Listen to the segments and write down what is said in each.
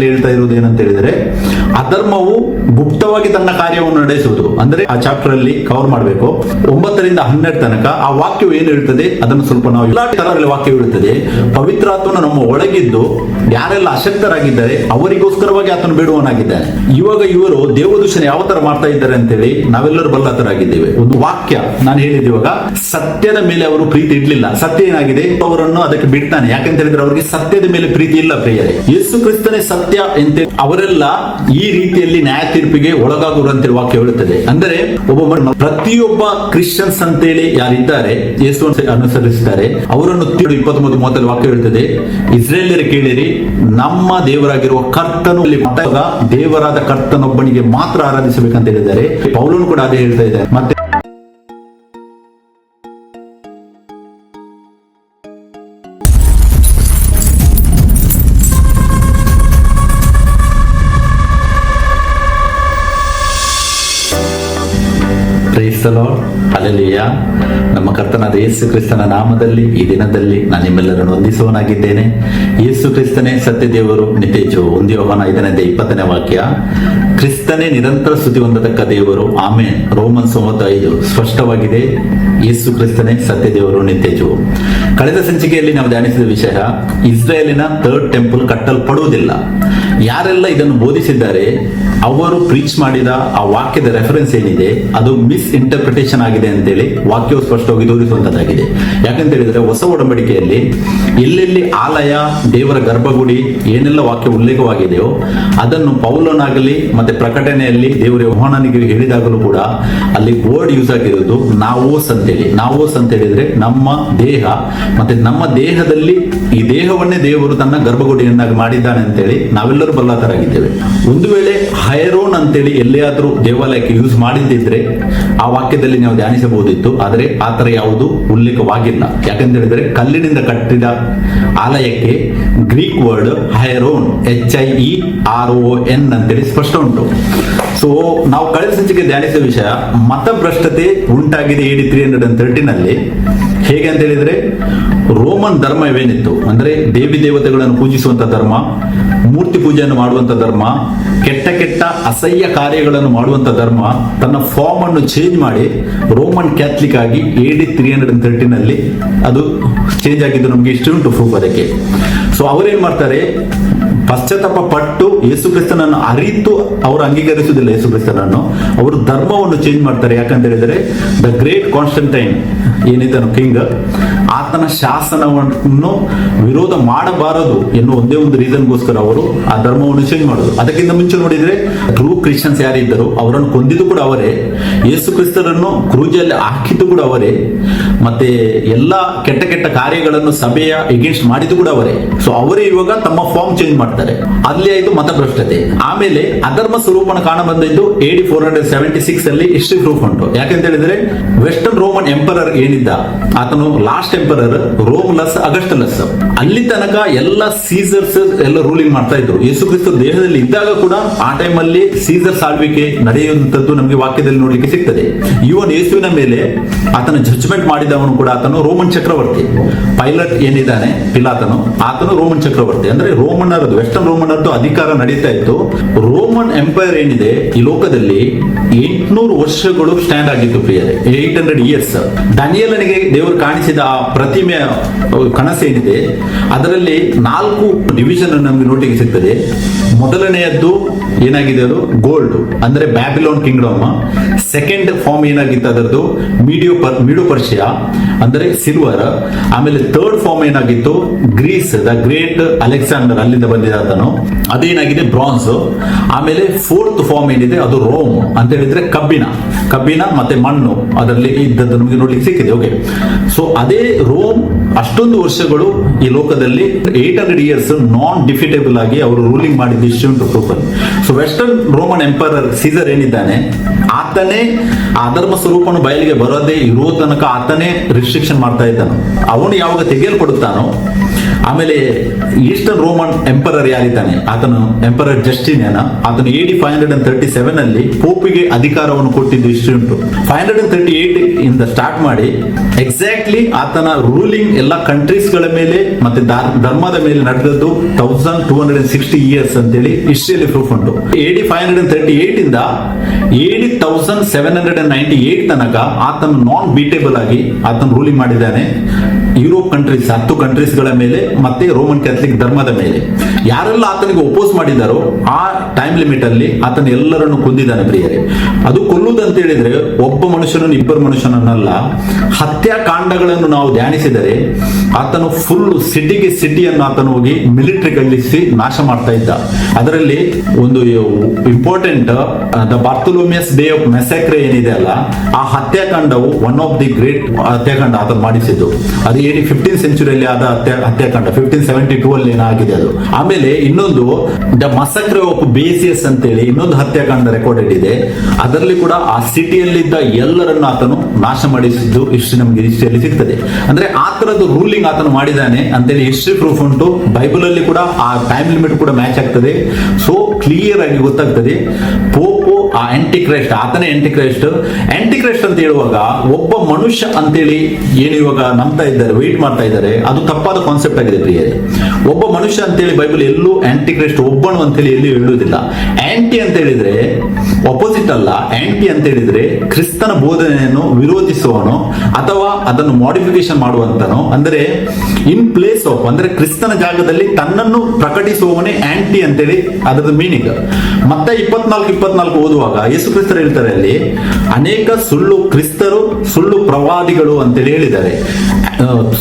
ಹೇಳ್ತಾ ಇರೋದು ಏನಂತ ಹೇಳಿದ್ರೆ ಅಧರ್ಮವು ಗುಪ್ತವಾಗಿ ತನ್ನ ಕಾರ್ಯವನ್ನು ನಡೆಸುವುದು. ಅಂದ್ರೆ ಆ ಚಾಪ್ಟರ್ ಅಲ್ಲಿ ಕವರ್ ಮಾಡಬೇಕು. ಒಂಬತ್ತರಿಂದ ಹನ್ನೆರಡು ತನಕ ಆ ವಾಕ್ಯವು ಏನು ಹೇಳ್ತದೆ? ಅದನ್ನು ಸ್ವಲ್ಪ ನಾವು ಎಲ್ಲಾ ತರದಲ್ಲಿ ವಾಕ್ಯ ಹೇಳುತ್ತದೆ ಪವಿತ್ರಾತ್ಮನ ನಮ್ಮ ಒಳಗಿದ್ದು ಯಾರೆಲ್ಲ ಅಶಕ್ತರಾಗಿದ್ದಾರೆ ಅವರಿಗೋಸ್ಕರವಾಗಿ ಆತನು ಬಿಡುವನಾಗಿದ್ದಾನೆ ಇವಾಗ ಇವರು ದೇವದೂಷಣೆ ಯಾವ ತರ ಮಾಡ್ತಾ ಇದ್ದಾರೆ ಅಂತೇಳಿ ನಾವೆಲ್ಲರೂ ಬಲ್ಲತರಾಗಿದ್ದೇವೆ. ಒಂದು ವಾಕ್ಯ ನಾನು ಹೇಳಿದ ಇವಾಗ ಸತ್ಯದ ಮೇಲೆ ಅವರು ಪ್ರೀತಿ ಇಡ್ಲಿಲ್ಲ. ಸತ್ಯ ಏನಾಗಿದೆ? ಅವರನ್ನು ಅದಕ್ಕೆ ಬಿಡ್ತಾನೆ. ಯಾಕಂತ ಹೇಳಿದ್ರೆ ಅವರಿಗೆ ಸತ್ಯದ ಮೇಲೆ ಪ್ರೀತಿ ಇಲ್ಲ ಪ್ರಿಯರೇ. ಯೇಸು ಕ್ರಿಸ್ತನೇ ಸತ್ಯ ಅಂತ ಅವರೆಲ್ಲ ಈ ರೀತಿಯಲ್ಲಿ ನ್ಯಾಯ ತೀರ್ಪಿಗೆ ಒಳಗಾಗುವರು ಅಂತೇಳಿ ವಾಕ್ಯ ಹೇಳುತ್ತದೆ. ಅಂದರೆ ಒಬ್ಬ ಪ್ರತಿಯೊಬ್ಬ ಕ್ರಿಶ್ಚಿಯನ್ಸ್ ಅಂತೇಳಿ ಯಾರಿದ್ದಾರೆ ಯೇಸು ಅನುಸರಿಸಿದ್ದಾರೆ, ಅವರನ್ನು ಇಪ್ಪತ್ತೊಂಬತ್ತು ಮೂವತ್ತಲ್ಲಿ ವಾಕ್ಯ ಹೇಳುತ್ತದೆ, ಇಸ್ರೇಲಿಯರು ಕೇಳಿರಿ, ನಮ್ಮ ದೇವರಾಗಿರುವ ಕರ್ತನು ದೇವರಾದ ಕರ್ತನೊಬ್ಬನಿಗೆ ಮಾತ್ರ ಆರಾಧಿಸಬೇಕಂತ ಹೇಳಿದ್ದಾರೆ. ಪೌಲನು ಕೂಡ ಅದೇ ಹೇಳ್ತಾ ಇದ್ದಾರೆ. ಮತ್ತೆ Praise ಲಾರ್ಡ್. ನಮ್ಮ ಕರ್ತನಾದ ಯೇಸು ಕ್ರಿಸ್ತನ ನಾಮದಲ್ಲಿ ಈ ದಿನದಲ್ಲಿ ನಾನು ನಿಮ್ಮೆಲ್ಲರನ್ನು ವಂದಿಸುವನಾಗಿದ್ದೇನೆ ಯೇಸು ಕ್ರಿಸ್ತನೇ ಸತ್ಯ ದೇವರು ನಿತೇಜು ಒಂದಿಯೋಹನ ಐದನೇ ಇಪ್ಪತ್ತನೇ ವಾಕ್ಯ. ಕ್ರಿಸ್ತನೇ ನಿರಂತರ ಸ್ತುತಿ ಹೊಂದತಕ್ಕ ದೇವರು. ಆಮೇನ್. ರೋಮನ್ ಒಂಬತ್ತು ಐದು ಸ್ಪಷ್ಟವಾಗಿದೆ. ಯೇಸು ಕ್ರಿಸ್ತನೇ ಸತ್ಯದೇವರು ನಿತ್ಯಜು ಕಳೆದ ಸಂಚಿಕೆಯಲ್ಲಿ ನಾವು ಧ್ಯಾನಿಸಿದ ವಿಷಯ, ಇಸ್ರೇಲಿನ ಥರ್ಡ್ ಟೆಂಪಲ್ ಕಟ್ಟಲ್ಪಡುವುದಿಲ್ಲ. ಯಾರೆಲ್ಲ ಇದನ್ನು ಬೋಧಿಸಿದ್ದಾರೆ, ಅವರು ಪ್ರೀಚ್ ಮಾಡಿದ ಆ ವಾಕ್ಯದ ರೆಫರೆನ್ಸ್ ಏನಿದೆ, ಅದು ಮಿಸ್ ಇಂಟರ್ಪ್ರಿಟೇಷನ್ ಆಗಿದೆ ಅಂತೇಳಿ ವಾಕ್ಯವು ಸ್ಪಷ್ಟವಾಗಿ ತೋರಿಸುವಂತದ್ದಾಗಿದೆ. ಯಾಕಂತ ಹೇಳಿದ್ರೆ, ಹೊಸ ಒಡಂಬಡಿಕೆಯಲ್ಲಿ ಎಲ್ಲೆಲ್ಲಿ ಆಲಯ, ದೇವರ ಗರ್ಭಗುಡಿ, ಏನೆಲ್ಲ ವಾಕ್ಯ ಉಲ್ಲೇಖವಾಗಿದೆಯೋ, ಅದನ್ನು ಪೌಲನಾಗಲಿ, ಮತ್ತೆ ಪ್ರಕಟಣೆಯಲ್ಲಿ ದೇವರ ಯೋಹಾನನಿಗೆ ಹೇಳಿದಾಗಲೂ ಕೂಡ ಅಲ್ಲಿ ವರ್ಡ್ ಯೂಸ್ ಆಗಿರೋದು ನಾವೋಸ್ ಅಂತೇಳಿ. ನಾವೋಸ್ ಅಂತ ಹೇಳಿದ್ರೆ ನಮ್ಮ ದೇಹ, ಮತ್ತೆ ನಮ್ಮ ದೇಹದಲ್ಲಿ ಈ ದೇಹವನ್ನೇ ದೇವರು ತನ್ನ ಗರ್ಭಗುಡಿಯನ್ನಾಗಿ ಮಾಡಿದ್ದಾನೆ ಅಂತೇಳಿ ನಾವೆಲ್ಲರೂ ಬಲ್ಲಾತರಾಗಿದ್ದೇವೆ. ಒಂದು ವೇಳೆ ಹೈರೋನ್ ಅಂತೇಳಿ ಎಲ್ಲಿಯಾದ್ರೂ ದೇವಾಲಯಕ್ಕೆ ಯೂಸ್ ಮಾಡಿದ್ದಿದ್ರೆ ಆ ವಾಕ್ಯದಲ್ಲಿ ನಾವು ಧ್ಯಾನಿಸಬಹುದಿತ್ತು. ಆದರೆ ಆತರ ಯಾವುದು ಉಲ್ಲೇಖವಾಗಿಲ್ಲ. ಯಾಕಂತ ಹೇಳಿದ್ರೆ ಕಲ್ಲಿನಿಂದ ಕಟ್ಟಿದ ಆಲಯಕ್ಕೆ Greek word ಹೈರೋನ್ H I E R O N ಅಂತೇಳಿ ಸ್ಪಷ್ಟ ಉಂಟು. ಸೊ ನಾವು ಕಳೆದ ಸಂಚಿಕೆ ಧ್ಯಾನಿಸಿದ ವಿಷಯ, ಮತಭ್ರಷ್ಟತೆ ಉಂಟಾಗಿದೆ ಏಡಿ ತ್ರೀ ಹಂಡ್ರೆಡ್ ಅಂಡ್ ತರ್ಟೀನ್ ಅಲ್ಲಿ ಹೇಗೆ ಅಂತ ಹೇಳಿದ್ರೆ ರೋಮನ್ ಧರ್ಮವೇನಿತ್ತು ಅಂದ್ರೆ ದೇವಿ ದೇವತೆಗಳನ್ನು ಪೂಜಿಸುವಂತ ಧರ್ಮ, ಮೂರ್ತಿ ಪೂಜೆಯನ್ನು ಮಾಡುವಂತ ಧರ್ಮ, ಕೆಟ್ಟ ಕೆಟ್ಟ ಅಸಹ್ಯ ಕಾರ್ಯಗಳನ್ನು ಮಾಡುವಂತ ಧರ್ಮ, ತನ್ನ ಫಾರ್ಮ್ ಅನ್ನು ಚೇಂಜ್ ಮಾಡಿ ರೋಮನ್ ಕ್ಯಾಥಲಿಕ್ ಆಗಿ ಎಡಿ ತ್ರೀ ಹಂಡ್ರೆಡ್ ಅಂಡ್ ಅದು ಚೇಂಜ್ ಆಗಿದ್ದು ನಮಗೆ ಇಷ್ಟು ಉಂಟು ಪ್ರೂಫ್ ಅದಕ್ಕೆ. ಸೊ ಅವರೇನ್ ಮಾಡ್ತಾರೆ? ಪಶ್ಚಾತ್ತಾಪ ಪಟ್ಟು ಯೇಸು ಕ್ರಿಸ್ತನನ್ನು ಅರಿತು ಅವರು ಅಂಗೀಕರಿಸುವುದಿಲ್ಲ ಯೇಸು ಕ್ರಿಸ್ತನನ್ನು. ಅವರು ಧರ್ಮವನ್ನು ಚೇಂಜ್ ಮಾಡ್ತಾರೆ. ಯಾಕಂತ ಹೇಳಿದ್ರೆ ದ ಗ್ರೇಟ್ ಕಾನ್ಸ್ಟಂಟೈನ್ ಏನಿದ್ದಾನು ಕಿಂಗ್ ಆತನ ಶಾಸನವನ್ನು ವಿರೋಧ ಮಾಡಬಾರದು ಎನ್ನುವ ಒಂದೇ ಒಂದು ರೀಸನ್ಗೋಸ್ಕರ ಅವರು ಆ ಧರ್ಮವನ್ನು ಚೇಂಜ್ ಮಾಡೋದು ಅದಕ್ಕಿಂತ ಮುಂಚೆ ನೋಡಿದ್ರೆ ಟ್ರೂ ಕ್ರಿಶ್ಚಿಯನ್ಸ್ ಯಾರಿದ್ದರು ಅವರನ್ನು ಕೊಂದಿದ್ದು ಕೂಡ ಅವರೇ. ಯೇಸು ಕ್ರಿಸ್ತರನ್ನು ಕ್ರೂಜಲ್ಲಿ ಹಾಕಿದ್ದು ಕೂಡ ಅವರೇ. ಮತ್ತೆ ಎಲ್ಲ ಕೆಟ್ಟ ಕೆಟ್ಟ ಕಾರ್ಯಗಳನ್ನು ಸಭೆಯ ಎಗೇನ್ಸ್ಟ್ ಮಾಡಿದ್ದು ಕೂಡ ಅವರೇ. ಸೊ ಅವರೇ ಇವಾಗ ತಮ್ಮ ಫಾರ್ಮ್ ಚೇಂಜ್ ಮಾಡ್ತಾರೆ. ಅಲ್ಲಿ ಆಯ್ತು ಮತಭ್ರಷ್ಟತೆ. ಆಮೇಲೆ ಅಧರ್ಮ ಸ್ವರೂಪನ ಕಾಣ ಬಂದಿದ್ದು ಏಡಿ ಫೋರ್ ಹಂಡ್ರೆಡ್ ಸೆವೆಂಟಿ ಸಿಕ್ಸ್ ಅಲ್ಲಿ ಇಷ್ಟು ಪ್ರೂಫ್ ಉಂಟು. ಯಾಕಂತ ಹೇಳಿದ್ರೆ ವೆಸ್ಟರ್ನ್ ರೋಮನ್ ಎಂಪರರ್ ಏನಿದ್ದ? ಆತನು ಲಾಸ್ಟ್ ಎಂಪರರ್ ರೋಮ್ಲಸ್ ಅಗಸ್ಟಲಸ್ ಅಲ್ಲಿ ತನಕ ಎಲ್ಲ ಸೀಸರ್ಸ್ ಎಲ್ಲ ರೂಲಿಂಗ್ ಮಾಡ್ತಾ ಇದ್ರು. ಯೇಸು ಕ್ರಿಸ್ತ ದೇಹದಲ್ಲಿ ಇದ್ದಾಗ ಕೂಡ ಆ ಟೈಮ್ ಅಲ್ಲಿ ಸೀಸರ್ಸ್ ಆಳ್ವಿಕೆ ನಡೆಯುವಂತದ್ದು ನಮಗೆ ವಾಕ್ಯದಲ್ಲಿ ನೋಡ್ಲಿಕ್ಕೆ ಸಿಗ್ತದೆ. ಇವನ್ ಯೇಸುವಿನ ಮೇಲೆ ಆತನ ಜಡ್ಜ್ಮೆಂಟ್ ಮಾಡಿದವನು ಕೂಡ ಆತನು ರೋಮನ್ ಚಕ್ರವರ್ತಿ. ಪೈಲಟ್ ಏನಿದ್ದಾನೆ? ಪಿಲಾತನು. ಆತನು ರೋಮನ್ ಚಕ್ರವರ್ತಿ. ಅಂದ್ರೆ ರೋಮನ್ನರದ್ದು, ವೆಸ್ಟರ್ನ್ ರೋಮನ್ನರದ್ದು ಅಧಿಕಾರ ನಡೀತಾ ಇತ್ತು. ರೋಮನ್ ಎಂಪೈರ್ ಏನಿದೆ? ಈ ಲೋಕದಲ್ಲಿ ಎಂಟ್ನೂರು ವರ್ಷಗಳು ಸ್ಟ್ಯಾಂಡ್ ಆಗಿತ್ತು ಪ್ರಿಯರೇ. Eight hundred years. ದನಿಯಲನಿಗೆ ದೇವರು ಕಾಣಿಸಿದ ಆ ಪ್ರತಿಮೆಯ ಕನಸೇನಿದೆ ಅದರಲ್ಲಿ ನಾಲ್ಕು ಡಿವಿಷನ್ ನಮಗೆ ನೋಟಿಗೆ ಸಿಗ್ತದೆ. ಮೊದಲನೆಯದ್ದು ಏನಾಗಿದೆ ಅದು? ಗೋಲ್ಡ್ ಅಂದ್ರೆ ಬ್ಯಾಬಿಲೋನ್ ಕಿಂಗ್ಡಮ್ ಸೆಕೆಂಡ್ ಫಾರ್ಮ್ ಏನಾಗಿತ್ತು ಅದರದ್ದು? ಮೀಡಿಯೋ ಮೀಡೋ ಪರ್ಷಿಯಾ ಅಂದ್ರೆ ಸಿಲ್ವರ್ ಆಮೇಲೆ ಥರ್ಡ್ ಫಾರ್ಮ್ ಏನಾಗಿತ್ತು? ಗ್ರೀಸ್ ದ ಗ್ರೇಟ್ ಅಲೆಕ್ಸಾಂಡರ್ ಅಲ್ಲಿಂದ ಬಂದಿದ ಅದೇನಾಗಿದೆ? ಬ್ರಾನ್ಸ್ ಆಮೇಲೆ ಫೋರ್ತ್ ಫಾರ್ಮ್ ಏನಿದೆ? ಅದು ರೋಮ್ ಅಂತ ಹೇಳಿದ್ರೆ ಕಬ್ಬಿಣ. ಕಬ್ಬಿಣ ಮತ್ತೆ ಮಣ್ಣು. ಅದರಲ್ಲಿ ಇದ್ದದ್ದು ನಮಗೆ ನೋಡ್ಲಿಕ್ಕೆ ಸಿಕ್ಕಿದೆ. ಓಕೆ ಸೊ ಅದೇ ರೋಮ್ ಅಷ್ಟೊಂದು ವರ್ಷಗಳು ಈ ಲೋಕದಲ್ಲಿ eight hundred years non defeatable ಆಗಿ ಅವರು ರೂಲಿಂಗ್ ಮಾಡಿದ್ದು ಇಷ್ಟು ಉಂಟು so western Roman emperor Caesar ಏನಿದ್ದಾನೆ? ಆತನೇ ಆ ಧರ್ಮ ಸ್ವರೂಪನ ಬಯಲಿಗೆ ಬರೋದೇ ಇರೋ ತನಕ ಆತನೇ ರಿಸ್ಟ್ರಿಕ್ಷನ್ ಮಾಡ್ತಾ ಇದ್ದಾನೆ. ಅವನು ಯಾವಾಗ ತೆಗೆಯಲ್ಪಡುತ್ತಾನೋ, ಆಮೇಲೆ ಈಸ್ಟರ್ನ್ ರೋಮನ್ ಎಂಪರರ್ ಯಾರಿದ್ದಾನೆ? ಆತನು ಎಂಪರರ್ ಜಸ್ಟಿನಿಯನ ಆತನು AD five hundred and thirty seven ಅಲ್ಲಿ ಪೋಪಿಗೆ ಅಧಿಕಾರವನ್ನು ಕೊಟ್ಟಿದ್ದು ಇಷ್ಟು ಉಂಟು. Five hundred and thirty eight ಇಂದ ಸ್ಟಾರ್ಟ್ ಮಾಡಿ ಎಕ್ಸಾಕ್ಟ್ಲಿ ಆತನ ರೂಲಿಂಗ್ ಎಲ್ಲ ಕಂಟ್ರೀಸ್ಗಳ ಮೇಲೆ ಮತ್ತೆ ಧರ್ಮದ ಮೇಲೆ ನಡೆದದ್ದು thousand two hundred and sixty years ಅಂತೇಳಿ ಹಿಸ್ಟ್ರಿಯಲ್ಲಿ ಪ್ರೂಫ್ ಉಂಟು. ಎಡಿ ಫೈವ್ ಹಂಡ್ರೆಡ್ ತರ್ಟಿ ಏಟ್ ಇಂದ AD thousand seven hundred and ninety eight ತನಕ ಆತನ ನಾನ್ ಬೀಟೇಬಲ್ ಆಗಿ ಆತನ ರೂಲಿಂಗ್ ಮಾಡಿದ್ದಾನೆ. ಯುರೋಪ್ ಕಂಟ್ರೀಸ್ ಹತ್ತು ಕಂಟ್ರೀಸ್ಗಳ ಮೇಲೆ ಮತ್ತೆ ರೋಮನ್ ಕ್ಯಾಥಲಿಕ್ ಧರ್ಮದ ಮೇಲೆ. ಯಾರೆಲ್ಲ ಆತನಿಗೆ ಒಪೋಸ್ ಮಾಡಿದಾರೋ ಆ ಟೈಮ್ ಲಿಮಿಟ್ ಅಲ್ಲಿ ಆತನ ಎಲ್ಲರನ್ನು ಕೊಂದಿದ್ದಾನೆ ಪ್ರಿಯರೇ. ಅದು ಕೊಲ್ಲುವುದಂತ ಹೇಳಿದ್ರೆ ಒಬ್ಬ ಮನುಷ್ಯನನ್ನು ಇಬ್ಬರು ಮನುಷ್ಯನನ್ನಲ್ಲ ಹತ್ಯಾಕಾಂಡಗಳನ್ನು ನಾವು ಧ್ಯಾನಿಸಿದರೆ ಆತನು ಫುಲ್ ಸಿಟಿಗೆ ಸಿಟಿಯನ್ನು ಆತನು ಹೋಗಿ ಮಿಲಿಟರಿ ಕಳಿಸಿ ನಾಶ ಮಾಡ್ತಾ ಇದ್ದ. ಅದರಲ್ಲಿ ಒಂದು important the Bartholomew's day of massacre ಏನಿದೆ ಅಲ್ಲ, ಆ ಹತ್ಯಾಕಾಂಡವು ಒನ್ ಆಫ್ ದಿ ಗ್ರೇಟ್ ಹತ್ಯಾಕಾಂಡ ಆತನು ಮಾಡಿಸಿದ್ದು. ಅದು ಏಡಿ ಫಿಫ್ಟೀನ್ ಸೆಂಚುರಿಯಲ್ಲಿ ಆದ ಹತ್ಯಾ ಹತ್ಯಾಕಾಂಡ ಫಿಫ್ಟೀನ್ ಸೆವೆಂಟಿ ಟೂ ಅಲ್ಲಿ ಏನಾಗಿದೆ ಅದು? ಆಮೇಲೆ ಇನ್ನೊಂದು ದ ಮಸಕ್ರೆ ಆಫ್ ಬೇಸಿಯಸ್ ಅಂತೇಳಿ ಇನ್ನೊಂದು ಹತ್ಯಾಕಾಂಡ ರೆಕಾರ್ಡೆಡ್ ಇದೆ. ಅದರಲ್ಲಿ ಕೂಡ ಆ ಸಿಟಿಯಲ್ಲಿದ್ದ ಎಲ್ಲರನ್ನು ಆತನು ನಾಶ ಮಾಡಿಸಿದ್ದು ಇಷ್ಟು ನಮಗೆ ಹಿಸ್ಟ್ರಿಯಲ್ಲಿ ಸಿಗ್ತದೆ. ಅಂದ್ರೆ ಆ ತರದ್ದು ರೂಲಿಂಗ್ ಆತನು ಮಾಡಿದ್ದಾನೆ ಅಂತೇಳಿ ಹಿಸ್ಟ್ರಿ ಪ್ರೂಫ್ ಉಂಟು. ಬೈಬಲ್ ಅಲ್ಲಿ ಕೂಡ ಆ ಟೈಮ್ ಲಿಮಿಟ್ ಕೂಡ ಮ್ಯಾಚ್ ಆಗ್ತದೆ. ಸೊ ಕ್ಲಿಯರ್ ಆಗಿ ಗೊತ್ತಾಗ್ತದೆ. ಪೋಪು ಆ ಆಂಟಿ ಕ್ರೈಸ್ಟ್ ಆತನೇ ಆಂಟಿ ಕ್ರೈಸ್ಟ್ ಆಂಟಿ ಕ್ರೈಸ್ಟ್ ಅಂತ ಹೇಳುವಾಗ ಒಬ್ಬ ಮನುಷ್ಯ ಅಂತೇಳಿ ಏನು ಇವಾಗ ನಂಬ್ತಾ ಇದ್ದಾರೆ ವೆಯ್ಟ್ ಮಾಡ್ತಾ ಇದ್ದಾರೆ, ಅದು ತಪ್ಪಾದ ಕಾನ್ಸೆಪ್ಟ್ ಆಗಿದೆ ಪ್ರಿಯರೇ. ಒಬ್ಬ ಮನುಷ್ಯ ಅಂತೇಳಿ ಬೈಬಲ್ ಎಲ್ಲೂ ಆಂಟಿ ಕ್ರೈಸ್ಟ್ ಒಬ್ಬನು ಅಂತೇಳಿ ಎಲ್ಲೂ ಹೇಳುವುದಿಲ್ಲ. ಆಂಟಿ ಅಂತ ಹೇಳಿದ್ರೆ ಅಪೋಸಿಟ್ ಅಲ್ಲ ಆಂಟಿ ಅಂತ ಹೇಳಿದ್ರೆ ಕ್ರಿಸ್ತನ ಬೋಧನೆಯನ್ನು ವಿರೋಧಿಸುವನು ಅಥವಾ ಅದನ್ನು ಮಾಡಿಫಿಕೇಶನ್ ಮಾಡುವಂತನು. ಅಂದ್ರೆ ಇನ್ ಪ್ಲೇಸ್ ಆಫ್ ಅಂದ್ರೆ ಕ್ರಿಸ್ತನ ಜಾಗದಲ್ಲಿ ತನ್ನನ್ನು ಪ್ರಕಟಿಸುವವನೇ ಆಂಟಿ ಅಂತೇಳಿ ಅದರದ ಮೀನಿಂಗ್ ಮತ್ತೆ ಇಪ್ಪತ್ನಾಲ್ಕು ಇಪ್ಪತ್ನಾಲ್ಕು ಓದುವಾಗ ಯೇಸು ಕ್ರಿಸ್ತರು ಹೇಳ್ತಾರೆ ಅಲ್ಲಿ, ಅನೇಕ ಸುಳ್ಳು ಕ್ರಿಸ್ತರು, ಸುಳ್ಳು ಪ್ರವಾದಿಗಳು ಅಂತೇಳಿ ಹೇಳಿದ್ದಾರೆ.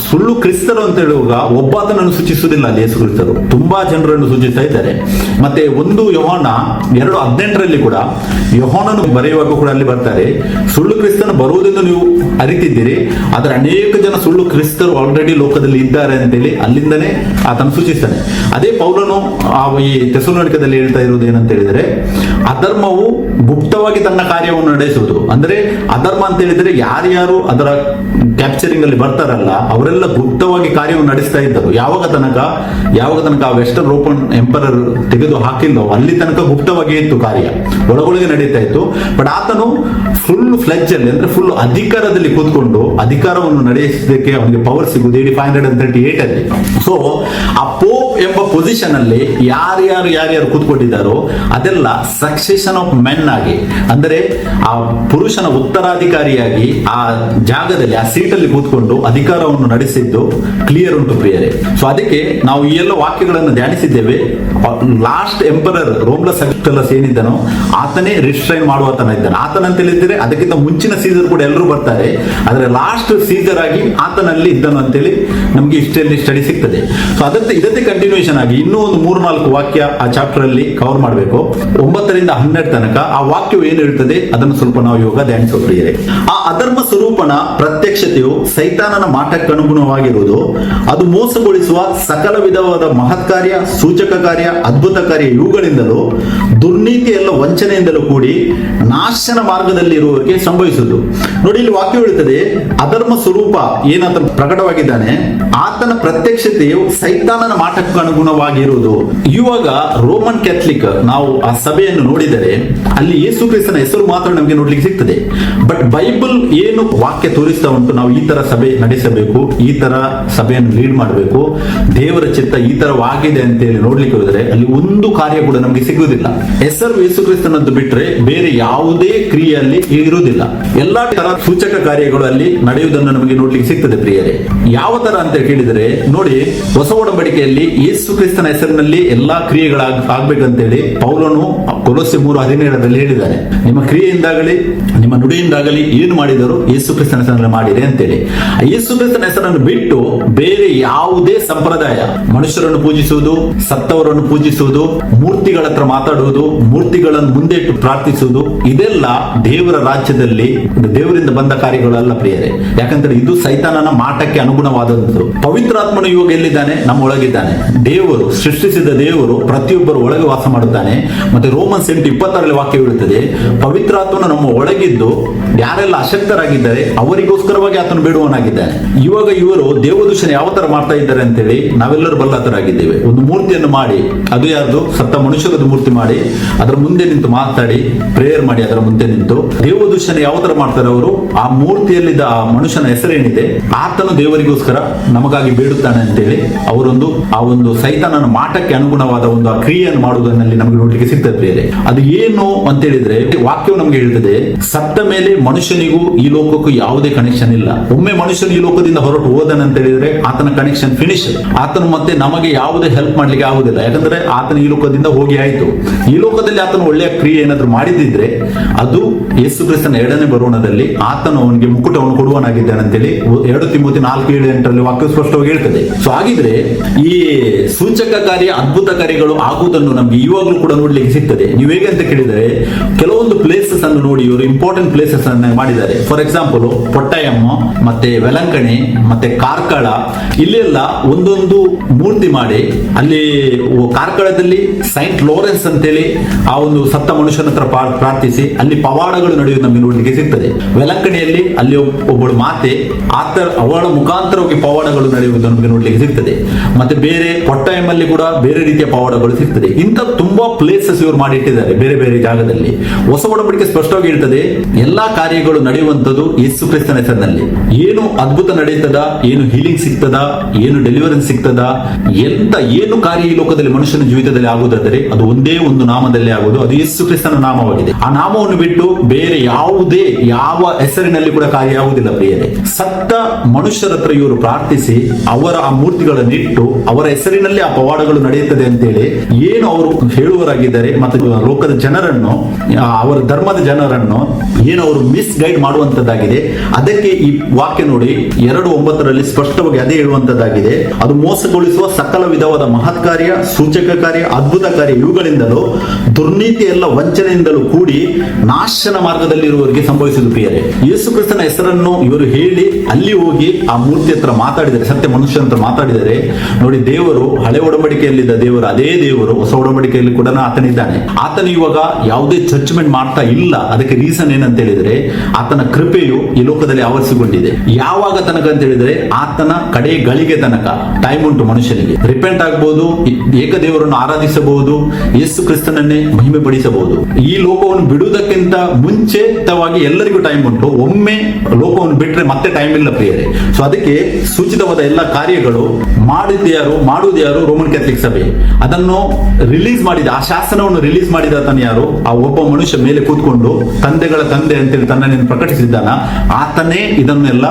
ಸುಳ್ಳು ಕ್ರಿಸ್ತರು ಅಂತ ಹೇಳುವಾಗ ಒಬ್ಬಾತನನ್ನು ಸೂಚಿಸುವುದಿಲ್ಲ ಅಲ್ಲಿ ಯೇಸು ಕ್ರಿಸ್ತರು. ತುಂಬಾ ಜನರನ್ನು ಸೂಚಿಸ್ತಾ ಇದ್ದಾರೆ. ಮತ್ತೆ ಒಂದು ಯೋಹಾನ ಎರಡು ಹದಿನೆಂಟರಲ್ಲಿ ಕೂಡ ಯೋಹಾನನು ಬರೆಯುವಾಗ ಕೂಡ ಅಲ್ಲಿ ಬರ್ತಾರೆ, ಸುಳ್ಳು ಕ್ರಿಸ್ತನು ಬರುವುದೆಂದು ನೀವು ಅರಿತಿದ್ದೀರಿ. ಆದರೆ ಅನೇಕ ಜನ ಸುಳ್ಳು ಕ್ರಿಸ್ತರು ಆಲ್ರೆಡಿ ಲೋಕದಲ್ಲಿ ಇದ್ದಾರೆ ಅಂತೇಳಿ ಅಲ್ಲಿಂದನೇ ಆತನು ಸೂಚಿಸ್ತಾನೆ ಅದೇ ಪೌಲನು ಆ ಈ ಹೇಳ್ತಾ ಇರುವುದು ಏನಂತ ಹೇಳಿದರೆ, ಅಧರ್ಮವು ಗುಪ್ತವಾಗಿ ತನ್ನ ಕಾರ್ಯವನ್ನು ನಡೆಸುವುದು. ಅಂದ್ರೆ ಅಧರ್ಮ ಅಂತ ಹೇಳಿದ್ರೆ ಯಾರ್ಯಾರು ಅದರ ಕ್ಯಾಪ್ಚರಿಂಗ್ ಅಲ್ಲಿ ಬರ್ತಾರಲ್ಲ, ಅವರೆಲ್ಲ ಗುಪ್ತವಾಗಿ ಕಾರ್ಯವನ್ನು ನಡೆಸ್ತಾ ಇದ್ದರು ಯಾವಾಗ ತನಕ? ಯಾವಾಗ ತನಕ ಆ ವೆಸ್ಟರ್ನ್ ರೋಪನ್ ಎಂಪರರ್ ತೆಗೆದು ಹಾಕಿಲ್ಲೋ, ಅಲ್ಲಿ ತನಕ ಗುಪ್ತವಾಗಿ ಇತ್ತು ಕಾರ್ಯ. ಒಳಗೊಳಗೆ ನಡೀತಾ ಇತ್ತು. ಬಟ್ ಆತನು ಫುಲ್ ಫ್ಲೆಜ್ ಅಲ್ಲಿ, ಅಂದ್ರೆ ಫುಲ್ ಅಧಿಕಾರದಲ್ಲಿ ಕೂತ್ಕೊಂಡು ಅಧಿಕಾರವನ್ನು ನಡೆಸಿದಕ್ಕೆ ಅವನಿಗೆ ಪವರ್ ಸಿಗುವುದು. AD five hundred thirty eight ಅಲ್ಲಿ. ಸೊ ಆ ಪೋಪ್ ಎಂಬ ಪೊಸಿಷನ್ ಅಲ್ಲಿ ಯಾರ್ಯಾರು ಯಾರ್ಯಾರು ಕೂತ್ಕೊಂಡಿದ್ದಾರೋ, ಅದೆಲ್ಲ ಸಕ್ಸೆಷನ್ ಆಫ್ ಮೆನ್ ಆಗಿ, ಅಂದರೆ ಆ ಪುರುಷನ ಉತ್ತರಾಧಿಕಾರಿಯಾಗಿ ಆ ಜಾಗದಲ್ಲಿ, ಆ ಸೀಟಲ್ಲಿ ಕೂತ್ಕೊಂಡು ಅಧಿಕಾರವನ್ನು ನಡೆಸಿದ್ದು ಕ್ಲಿಯರ್ ಉಂಟು ಪ್ರಿಯರೇ. ಸೊ ಅದಕ್ಕೆ ನಾವು ಈ ಎಲ್ಲ ವಾಕ್ಯಗಳನ್ನು ಧ್ಯಾನಿಸಿದ್ದೇವೆ. ಲಾಸ್ಟ್ ಎಂಪರರ್ ರೋಮ್ಲ ಸಕ್ಟಲಸ್ ಏನಿದ್ದನೋ, ಆತನೇ ರಿಸ್ಟ್ರೈನ್ ಮಾಡುವತನ ಇದ್ದಾನೆ. ಆತನ ಅಂತ ಹೇಳಿದ್ರೆ ಅದಕ್ಕಿಂತ ಮುಂಚಿನ ಸೀಸರ್ ಕೂಡ ಎಲ್ಲರೂ ಬರ್ತಾರೆ. ಆದರೆ ಲಾಸ್ಟ್ ಸೀಸರ್ ಆಗಿ ಆತನಲ್ಲಿ ಇದ್ದನು ಅಂತೇಳಿ ನಮಗೆ ಇಷ್ಟಲ್ಲಿ ಸ್ಟಡಿ ಸಿಗ್ತದೆ. ಸೊ ಅದಕ್ಕೆ ಇದಕ್ಕೆ ಕಂಟಿನ್ಯೂಷನ್ ಆಗಿ ಇನ್ನೂ ಒಂದು ಮೂರು ನಾಲ್ಕು ವಾಕ್ಯ ಆ ಚಾಪ್ಟರ್ ಅಲ್ಲಿ ಕವರ್ ಮಾಡಬೇಕು. ಒಂಬತ್ತರಿಂದ ಹನ್ನೆರಡು ತನಕ ಆ ವಾಕ್ಯವು ಏನು ಹೇಳ್ತದೆ? ಅದನ್ನು ಸ್ವಲ್ಪ ನಾವು ಯೋಗ ಧ್ಯಾನಿಸೋ ಪ್ರಿಯರೇ ಆ ಅಧರ್ಮ ಸ್ವರೂಪನ ಪ್ರತ್ಯಕ್ಷತೆಯು ಸೈತಾನನ ಮಾಟಕ್ಕೆ ಅನುಗುಣವಾಗಿರುವುದು ಅದು ಮೋಸಗೊಳಿಸುವ ಸಕಲ ವಿಧವಾದ ಮಹತ್ ಕಾರ್ಯ ಸೂಚಕ ಕಾರ್ಯ, ಅದ್ಭುತ ಕಾರ್ಯ ಇವುಗಳಿಂದಲೂ ದುರ್ನೀತಿ ಎಲ್ಲ ವಂಚನೆಯಿಂದಲೂ ಕೂಡಿ ನಾಶನ ಮಾರ್ಗದಲ್ಲಿ ಇರುವವರಿಗೆ ಸಂಭವಿಸುವುದು ನೋಡಿ, ಇಲ್ಲಿ ವಾಕ್ಯ ಹೇಳುತ್ತದೆ, ಅಧರ್ಮ ಸ್ವರೂಪ ಏನಾತ ಪ್ರಕಟವಾಗಿದ್ದಾನೆ, ಆತನ ಪ್ರತ್ಯಕ್ಷತೆಯು ಸೈತಾನನ ಮಾಟಕ್ಕೂ ಅನುಗುಣವಾಗಿರುವುದು. ಇವಾಗ ರೋಮನ್ ಕ್ಯಾಥಲಿಕ್ ನಾವು ಆ ಸಭೆಯನ್ನು ನೋಡಿದರೆ, ಅಲ್ಲಿ ಯೇಸು ಕ್ರಿಸ್ತನ ಹೆಸರು ಮಾತ್ರ ನಮಗೆ ನೋಡ್ಲಿಕ್ಕೆ ಸಿಗ್ತದೆ. ಬಟ್ ಬೈಬಲ್ ಏನು ವಾಕ್ಯ ತೋರಿಸ್ತಾ ಉಂಟು, ನಾವು ಈ ತರ ಸಭೆ ನಡೆಸಬೇಕು, ಈ ತರ ಸಭೆಯನ್ನು ಲೀಡ್ ಮಾಡಬೇಕು, ದೇವರ ಚಿತ್ತ ಈ ತರವಾಗಿದೆ ಅಂತ ಹೇಳಿ ನೋಡ್ಲಿಕ್ಕೆ ಹೋದರೆ, ಅಲ್ಲಿ ಒಂದು ಕಾರ್ಯ ಕೂಡ ನಮಗೆ ಸಿಗುವುದಿಲ್ಲ. ಹೆಸರು ಯೇಸುಕ್ರಿಸ್ತನದ್ದು ಬಿಟ್ರೆ ಬೇರೆ ಯಾವುದೇ ಕ್ರಿಯೆಯಲ್ಲಿ ಇರುವುದಿಲ್ಲ. ಎಲ್ಲಾ ತರ ಸೂಚಕ ಕಾರ್ಯಗಳು ಅಲ್ಲಿ ನಡೆಯುವುದನ್ನು ನಮಗೆ ನೋಡ್ಲಿಕ್ಕೆ ಸಿಗ್ತದೆ ಪ್ರಿಯರೇ. ಯಾವ ತರ ಅಂತ ಕೇಳಿದರೆ, ನೋಡಿ, ಹೊಸ ಒಡಂಬಡಿಕೆಯಲ್ಲಿ ಯೇಸು ಕ್ರಿಸ್ತನ ಹೆಸರಿನಲ್ಲಿ ಎಲ್ಲಾ ಕ್ರಿಯೆಗಳಾಗ್, ಆಗ್ಬೇಕಂತೇಳಿ ಪೌಲನು ಕೊಲೋಸೆ ಮೂರು ಹದಿನೇಳರಲ್ಲಿ ಹೇಳಿದ್ದಾರೆ ನಿಮ್ಮ ಕ್ರಿಯೆಯಿಂದಾಗಲಿ, ನಿಮ್ಮ ನುಡಿಯಿಂದಾಗಲಿ ಏನು ಮಾಡಿದರು ಯೇಸು ಕ್ರಿಸ್ತನ ಹೆಸರಿನಲ್ಲಿ ಮಾಡಿರಿ ಅಂತೇಳಿ. ಯೇಸು ಕ್ರಿಸ್ತನ ಹೆಸರನ್ನು ಬಿಟ್ಟು ಬೇರೆ ಯಾವುದೇ ಸಂಪ್ರದಾಯ, ಮನುಷ್ಯರನ್ನು ಪೂಜಿಸುವುದು, ಸತ್ತವರನ್ನು ಪೂಜಿಸುವುದು, ಮೂರ್ತಿಗಳ ಹತ್ರ ಮಾತಾಡುವುದು ಮೂರ್ತಿಗಳನ್ನು ಮುಂದೆ ಇಟ್ಟು ಪ್ರಾರ್ಥಿಸುವುದು, ಇದೆಲ್ಲ ದೇವರ ರಾಜ್ಯದಲ್ಲಿ ದೇವರಿಂದ ಬಂದ ಕಾರ್ಯಗಳಲ್ಲ ಪ್ರಿಯರೇ. ಯಾಕಂದ್ರೆ ಇದು ಸೈತಾನನ ಮಾಟಕ್ಕೆ ಅನುಗುಣವಾದದ್ದು. ಪವಿತ್ರಾತ್ಮನ ಇವಾಗ ಎಲ್ಲಿದ್ದಾನೆ? ನಮ್ಮ ಒಳಗಿದ್ದಾನೆ. ದೇವರು, ಸೃಷ್ಟಿಸಿದ ದೇವರು ಪ್ರತಿಯೊಬ್ಬರು ಒಳಗೆ ವಾಸ ಮಾಡುತ್ತಾನೆ. ಮತ್ತೆ ರೋಮನ್ ಸೆಂಟ್ ಇಪ್ಪತ್ತಾರಲ್ಲಿ ವಾಕ್ಯ ಹೇಳುತ್ತದೆ, ಪವಿತ್ರಾತ್ಮನ ನಮ್ಮ ಒಳಗಿದ್ದು, ಯಾರೆಲ್ಲ ಅಶಕ್ತರಾಗಿದ್ದಾರೆ, ಅವರಿಗೋಸ್ಕರವಾಗಿ ಆತನು ಬೇಡುವನಾಗಿದ್ದಾನೆ ಇವಾಗ ಇವರು ದೇವದೂಷಣೆ ಯಾವ ತರ ಮಾಡ್ತಾ ಇದ್ದಾರೆ ಅಂತೇಳಿ ನಾವೆಲ್ಲರೂ ಬಲ್ಲತರಾಗಿದ್ದೇವೆ. ಒಂದು ಮೂರ್ತಿಯನ್ನು ಮಾಡಿ, ಅದು ಯಾರ್ದು? ಸತ್ತ ಮನುಷ್ಯರದ್ದು ಮೂರ್ತಿ ಮಾಡಿ ಅದರ ಮುಂದೆ ನಿಂತು ಮಾತಾಡಿ ಪ್ರೇಯರ್ ಮಾಡಿ, ಅದರ ಮುಂದೆ ನಿಂತು. ದೇವದೂಷಣೆ ಯಾವ ತರ ಮಾಡ್ತಾರೆ ಅವರು? ಆ ಮೂರ್ತಿಯಲ್ಲಿದ್ದ ಆ ಮನುಷ್ಯನ ಹೆಸರೇನಿದೆ ಆತನು ದೇವರಿಗೋಸ್ಕರ ನಮಗಾಗಿ ಬೇಡುತ್ತಾನೆ ಅಂತೇಳಿ ಅವರೊಂದು, ಆ ಒಂದು ಸೈತಾನನ ಮಾಟಕ್ಕೆ ಅನುಗುಣವಾದ ಒಂದು ಆ ಕ್ರಿಯೆಯನ್ನು ಮಾಡುವುದರಲ್ಲಿ ನಮಗೆ ನೋಡ್ಲಿಕ್ಕೆ ಸಿಗ್ತದೆ ಅದು ಏನು ಅಂತ ಹೇಳಿದ್ರೆ ವಾಕ್ಯವು ನಮಗೆ ಹೇಳ್ತದೆ, ಸತ್ತ ಮೇಲೆ ಮನುಷ್ಯನಿಗೂ ಈ ಲೋಕಕ್ಕೂ ಯಾವುದೇ ಕನೆಕ್ಷನ್ ಇಲ್ಲ. ಒಮ್ಮೆ ಮನುಷ್ಯನು ಈ ಲೋಕದಿಂದ ಹೊರಟು ಹೋದನ ಅಂತ ಹೇಳಿದ್ರೆ ಆತನ ಕನೆಕ್ಷನ್ ಫಿನಿಶ್ ಆತನು ಮತ್ತೆ ನಮಗೆ ಯಾವುದೇ ಹೆಲ್ಪ್ ಮಾಡ್ಲಿಕ್ಕೆ ಆಗುದಿಲ್ಲ ಯಾಕಂದ್ರೆ ಆತನ ಈ ಲೋಕದಿಂದ ಹೋಗಿ ಆಯ್ತು. ಲೋಕದಲ್ಲಿ ಆತನು ಒಳ್ಳೆಯ ಕ್ರಿಯೆ ಏನಾದ್ರು ಮಾಡಿದಿದ್ರೆ ಅದು ಯೇಸು ಕ್ರಿಸ್ತನ ಎರಡನೇ ಬರೋಣದಲ್ಲಿ ಆತನು ಅವನಿಗೆ ಮುಕುಟವನ್ನು ಕೊಡುವನಾಗಿದ್ದಾನೆ ಅಂತೇಳಿ ಎರಡು ತಿಮ್ಮತಿ ನಾಲ್ಕು ಏಳು ಎಂಟರಲ್ಲಿ ವಾಕ್ಯ ಸ್ಪಷ್ಟವಾಗಿ ಹೇಳ್ತದೆ. ಸೊ ಹಾಗಿದ್ರೆ ಈ ಸೂಚಕ ಕಾರ್ಯ, ಅದ್ಭುತ ಕಾರ್ಯಗಳು ಆಗುವುದನ್ನು ನಮ್ಗೆ ಇವಾಗಲೂ ಕೂಡ ನೋಡ್ಲಿಕ್ಕೆ ಸಿಗ್ತದೆ. ನೀವು ಹೇಗೆ ಅಂತ ಕೇಳಿದ್ರೆ, ಕೆಲವೊಂದು ಪ್ಲೇಸಸ್ ಅನ್ನು ನೋಡಿ ಇವರು ಇಂಪಾರ್ಟೆಂಟ್ ಪ್ಲೇಸಸ್ ಅನ್ನು ಮಾಡಿದ್ದಾರೆ. ಫಾರ್ ಎಕ್ಸಾಂಪಲ್ ಪೊಟ್ಟಯಮ್ಮ, ಮತ್ತೆ ವೆಲಂಕಣಿ, ಮತ್ತೆ ಕಾರ್ಕಳ, ಇಲ್ಲೆಲ್ಲ ಒಂದೊಂದು ಮೂರ್ತಿ ಮಾಡಿ, ಅಲ್ಲಿ ಕಾರ್ಕಳದಲ್ಲಿ ಸೈಂಟ್ ಲೋರೆನ್ಸ್ ಅಂತೇಳಿ ಆ ಒಂದು ಸತ್ತ ಮನುಷ್ಯನ ಹತ್ರ ಪ್ರಾರ್ಥಿಸಿ, ಅಲ್ಲಿ ಪವಾಡಗಳು ನಡೆಯುವುದು ನಮಗೆ ನೋಡಲಿಕ್ಕೆ ಸಿಗ್ತದೆ. ವೆಲಂಕಣಿಯಲ್ಲಿ ಅಲ್ಲಿ ಒಬ್- ಒಬ್ಬಳು ಮಾತೆ, ಆತ, ಅವಳ ಮುಖಾಂತರವಾಗಿ ಪವಾಡಗಳು ನಡೆಯುವುದು ನಮಗೆ ನೋಡಲಿಕ್ಕೆ ಸಿಗ್ತದೆ. ಮತ್ತೆ ಬೇರೆ ಕೊಟ್ಟಾಯಮಲ್ಲಿ ಕೂಡ ಬೇರೆ ರೀತಿಯ ಪವಾಡಗಳು ಸಿಗ್ತದೆ. ಇಂಥ ತುಂಬಾ ಪ್ಲೇಸಸ್ ಇವರು ಮಾಡಿಟ್ಟಿದ್ದಾರೆ ಬೇರೆ ಬೇರೆ ಜಾಗದಲ್ಲಿ. ಹೊಸ ಒಡಂಬಡಿಕೆ ಸ್ಪಷ್ಟವಾಗಿ ಹೇಳ್ತದೆ, ಎಲ್ಲಾ ಕಾರ್ಯಗಳು ನಡೆಯುವಂಥದ್ದು ಯೇಸು ಕ್ರಿಸ್ತನ ಹೆಸರಿನಲ್ಲಿ. ಏನು ಅದ್ಭುತ ನಡೆಯುತ್ತದ, ಏನು ಹೀಲಿಂಗ್ ಸಿಗ್ತದ, ಏನು ಡೆಲಿವರೆನ್ಸ್ ಸಿಗ್ತದ ಎಂತ ಏನು ಕಾರ್ಯ ಈ ಲೋಕದಲ್ಲಿ ಮನುಷ್ಯನ ಜೀವಿತದಲ್ಲಿ ಆಗುವುದಾದರೆ ಅದು ಒಂದೇ ಒಂದು ನಾಮದಲ್ಲಿ ಆಗುವುದು. ಅದು ಯೇಸು ಕ್ರಿಸ್ತನ ನಾಮವಾಗಿದೆ. ಆ ನಾಮವನ್ನು ಬಿಟ್ಟು ಬೇರೆ ಯಾವುದೇ ಯಾವ ಹೆಸರಿನಲ್ಲಿ ಕೂಡ ಕಾರ್ಯ ಆಗುವುದಿಲ್ಲ ಪ್ರಿಯರೇ. ಸತ್ತ ಮನುಷ್ಯರ ಹತ್ರ ಇವರು ಪ್ರಾರ್ಥಿಸಿ, ಅವರ ಆ ಮೂರ್ತಿಗಳನ್ನಿಟ್ಟು ಅವರ ಹೆಸರಿನಲ್ಲಿ ಆ ಪವಾಡಗಳು ನಡೆಯುತ್ತದೆ ಅಂತೇಳಿ ಏನು ಅವರು ಹೇಳುವರಾಗಿದ್ದಾರೆ ಮತ್ತು ಲೋಕದ ಜನರನ್ನು ಅವರ ಧರ್ಮದ ಜನರನ್ನು ಏನು ಅವರು ಮಿಸ್ ಗೈಡ್ ಮಾಡುವಂತದ್ದಾಗಿದೆ ಅದಕ್ಕೆ ಈ ವಾಕ್ಯ ನೋಡಿ, ಎರಡು ಒಂಬತ್ತರಲ್ಲಿ ಸ್ಪಷ್ಟವಾಗಿ ಅದೇ ಹೇಳುವಂತದ್ದಾಗಿದೆ ಅದು ಮೋಸಗೊಳಿಸುವ ಸಕಲ ವಿಧವಾದ ಮಹತ್ ಕಾರ್ಯ ಸೂಚಕ ಕಾರ್ಯ, ಅದ್ಭುತ ಕಾರ್ಯ ಇವುಗಳಿಂದಲೂ ದುರ್ನೀತಿ ಎಲ್ಲ ವಂಚನೆಯಿಂದಲೂ ಕೂಡಿ ನಾಶನ ಮಾರ್ಗದಲ್ಲಿರುವವರಿಗೆ ಸಂಭವಿಸಿದ ಪ್ರಿಯರೇ. ಯೇಸು ಕ್ರಿಸ್ತನ ಹೆಸರನ್ನು ಇವರು ಹೇಳಿ ಅಲ್ಲಿ ಹೋಗಿ ಆ ಮೂರ್ತಿ ಹತ್ರ ಮಾತಾಡಿದರೆ, ಸತ್ಯ ಮನುಷ್ಯನ ಹತ್ರ ಮಾತಾಡಿದರೆ, ನೋಡಿ ದೇವರು ಹಳೆ ಒಡಂಬಡಿಕೆಯಲ್ಲಿದ್ದ ದೇವರು, ಅದೇ ದೇವರು, ಹೊಸ ಒಡಂಬಡಿಕೆಯಲ್ಲಿ ಕೂಡ ಆತನಿದ್ದಾನೆ. ಆತನು ಇವಾಗ ಯಾವುದೇ ಜಡ್ಜ್ಮೆಂಟ್ ಮಾಡ್ತಾ ಇಲ್ಲ. ಅದಕ್ಕೆ ರೀಸನ್ ಏನಂತ ಹೇಳಿದ್ರೆ, ಆತನ ಕೃಪೆಯು ಈ ಲೋಕದಲ್ಲಿ ಆವರಿಸಿಕೊಂಡಿದೆ. ಯಾವಾಗ ತನಕ ಅಂತ ಹೇಳಿದ್ರೆ, ಆತನ ಕಡೆ ಗಳಿಗೆ ತನಕ. ಟೈಮ್ ಉಂಟು ಮನುಷ್ಯನಿಗೆ. ರಿಪೆಂಟ್ ಆಗಬಹುದು ಏಕದೇವರನ್ನು ಆರಾಧಿಸಬಹುದು, ಯೇಸು ಕ್ರಿಸ್ತನನ್ನೇ ಮಹಿಮೆ ಪಡಿಸಬಹುದು ಈ ಲೋಕವನ್ನು ಬಿಡುವುದಕ್ಕಿಂತ ಮುಂಚಿತವಾಗಿ ಎಲ್ಲರಿಗೂ ಟೈಮ್ ಉಂಟು. ಒಮ್ಮೆ ಲೋಕವನ್ನು ಬಿಟ್ರೆ ಮತ್ತೆ ಟೈಮ್ ಇಲ್ಲ ಪ್ರಿಯರೇ. ಸೊ ಅದಕ್ಕೆ ಸೂಚಿತವಾದ ಎಲ್ಲ ಕಾರ್ಯಗಳು ಮಾಡಿದ್ದು ಯಾರು, ಮಾಡುವುದು ಯಾರು ರೋಮನ್ ಕ್ಯಾಥಲಿಕ್ ಸಭೆ. ಅದನ್ನು ರಿಲೀಸ್ ಮಾಡಿದ, ಆ ಶಾಸನವನ್ನು ರಿಲೀಸ್ ಮಾಡಿದ ತನ್ನ ಯಾರು? ಆ ಒಬ್ಬ ಮನುಷ್ಯ ಮೇಲೆ ಕೂತ್ಕೊಂಡು ತಂದೆಗಳ ತಂದೆ ಅಂತೇಳಿ ತನ್ನನ್ನು ಪ್ರಕಟಿಸಿದ್ದಾನ? ಆತನೇ ಇದನ್ನೆಲ್ಲ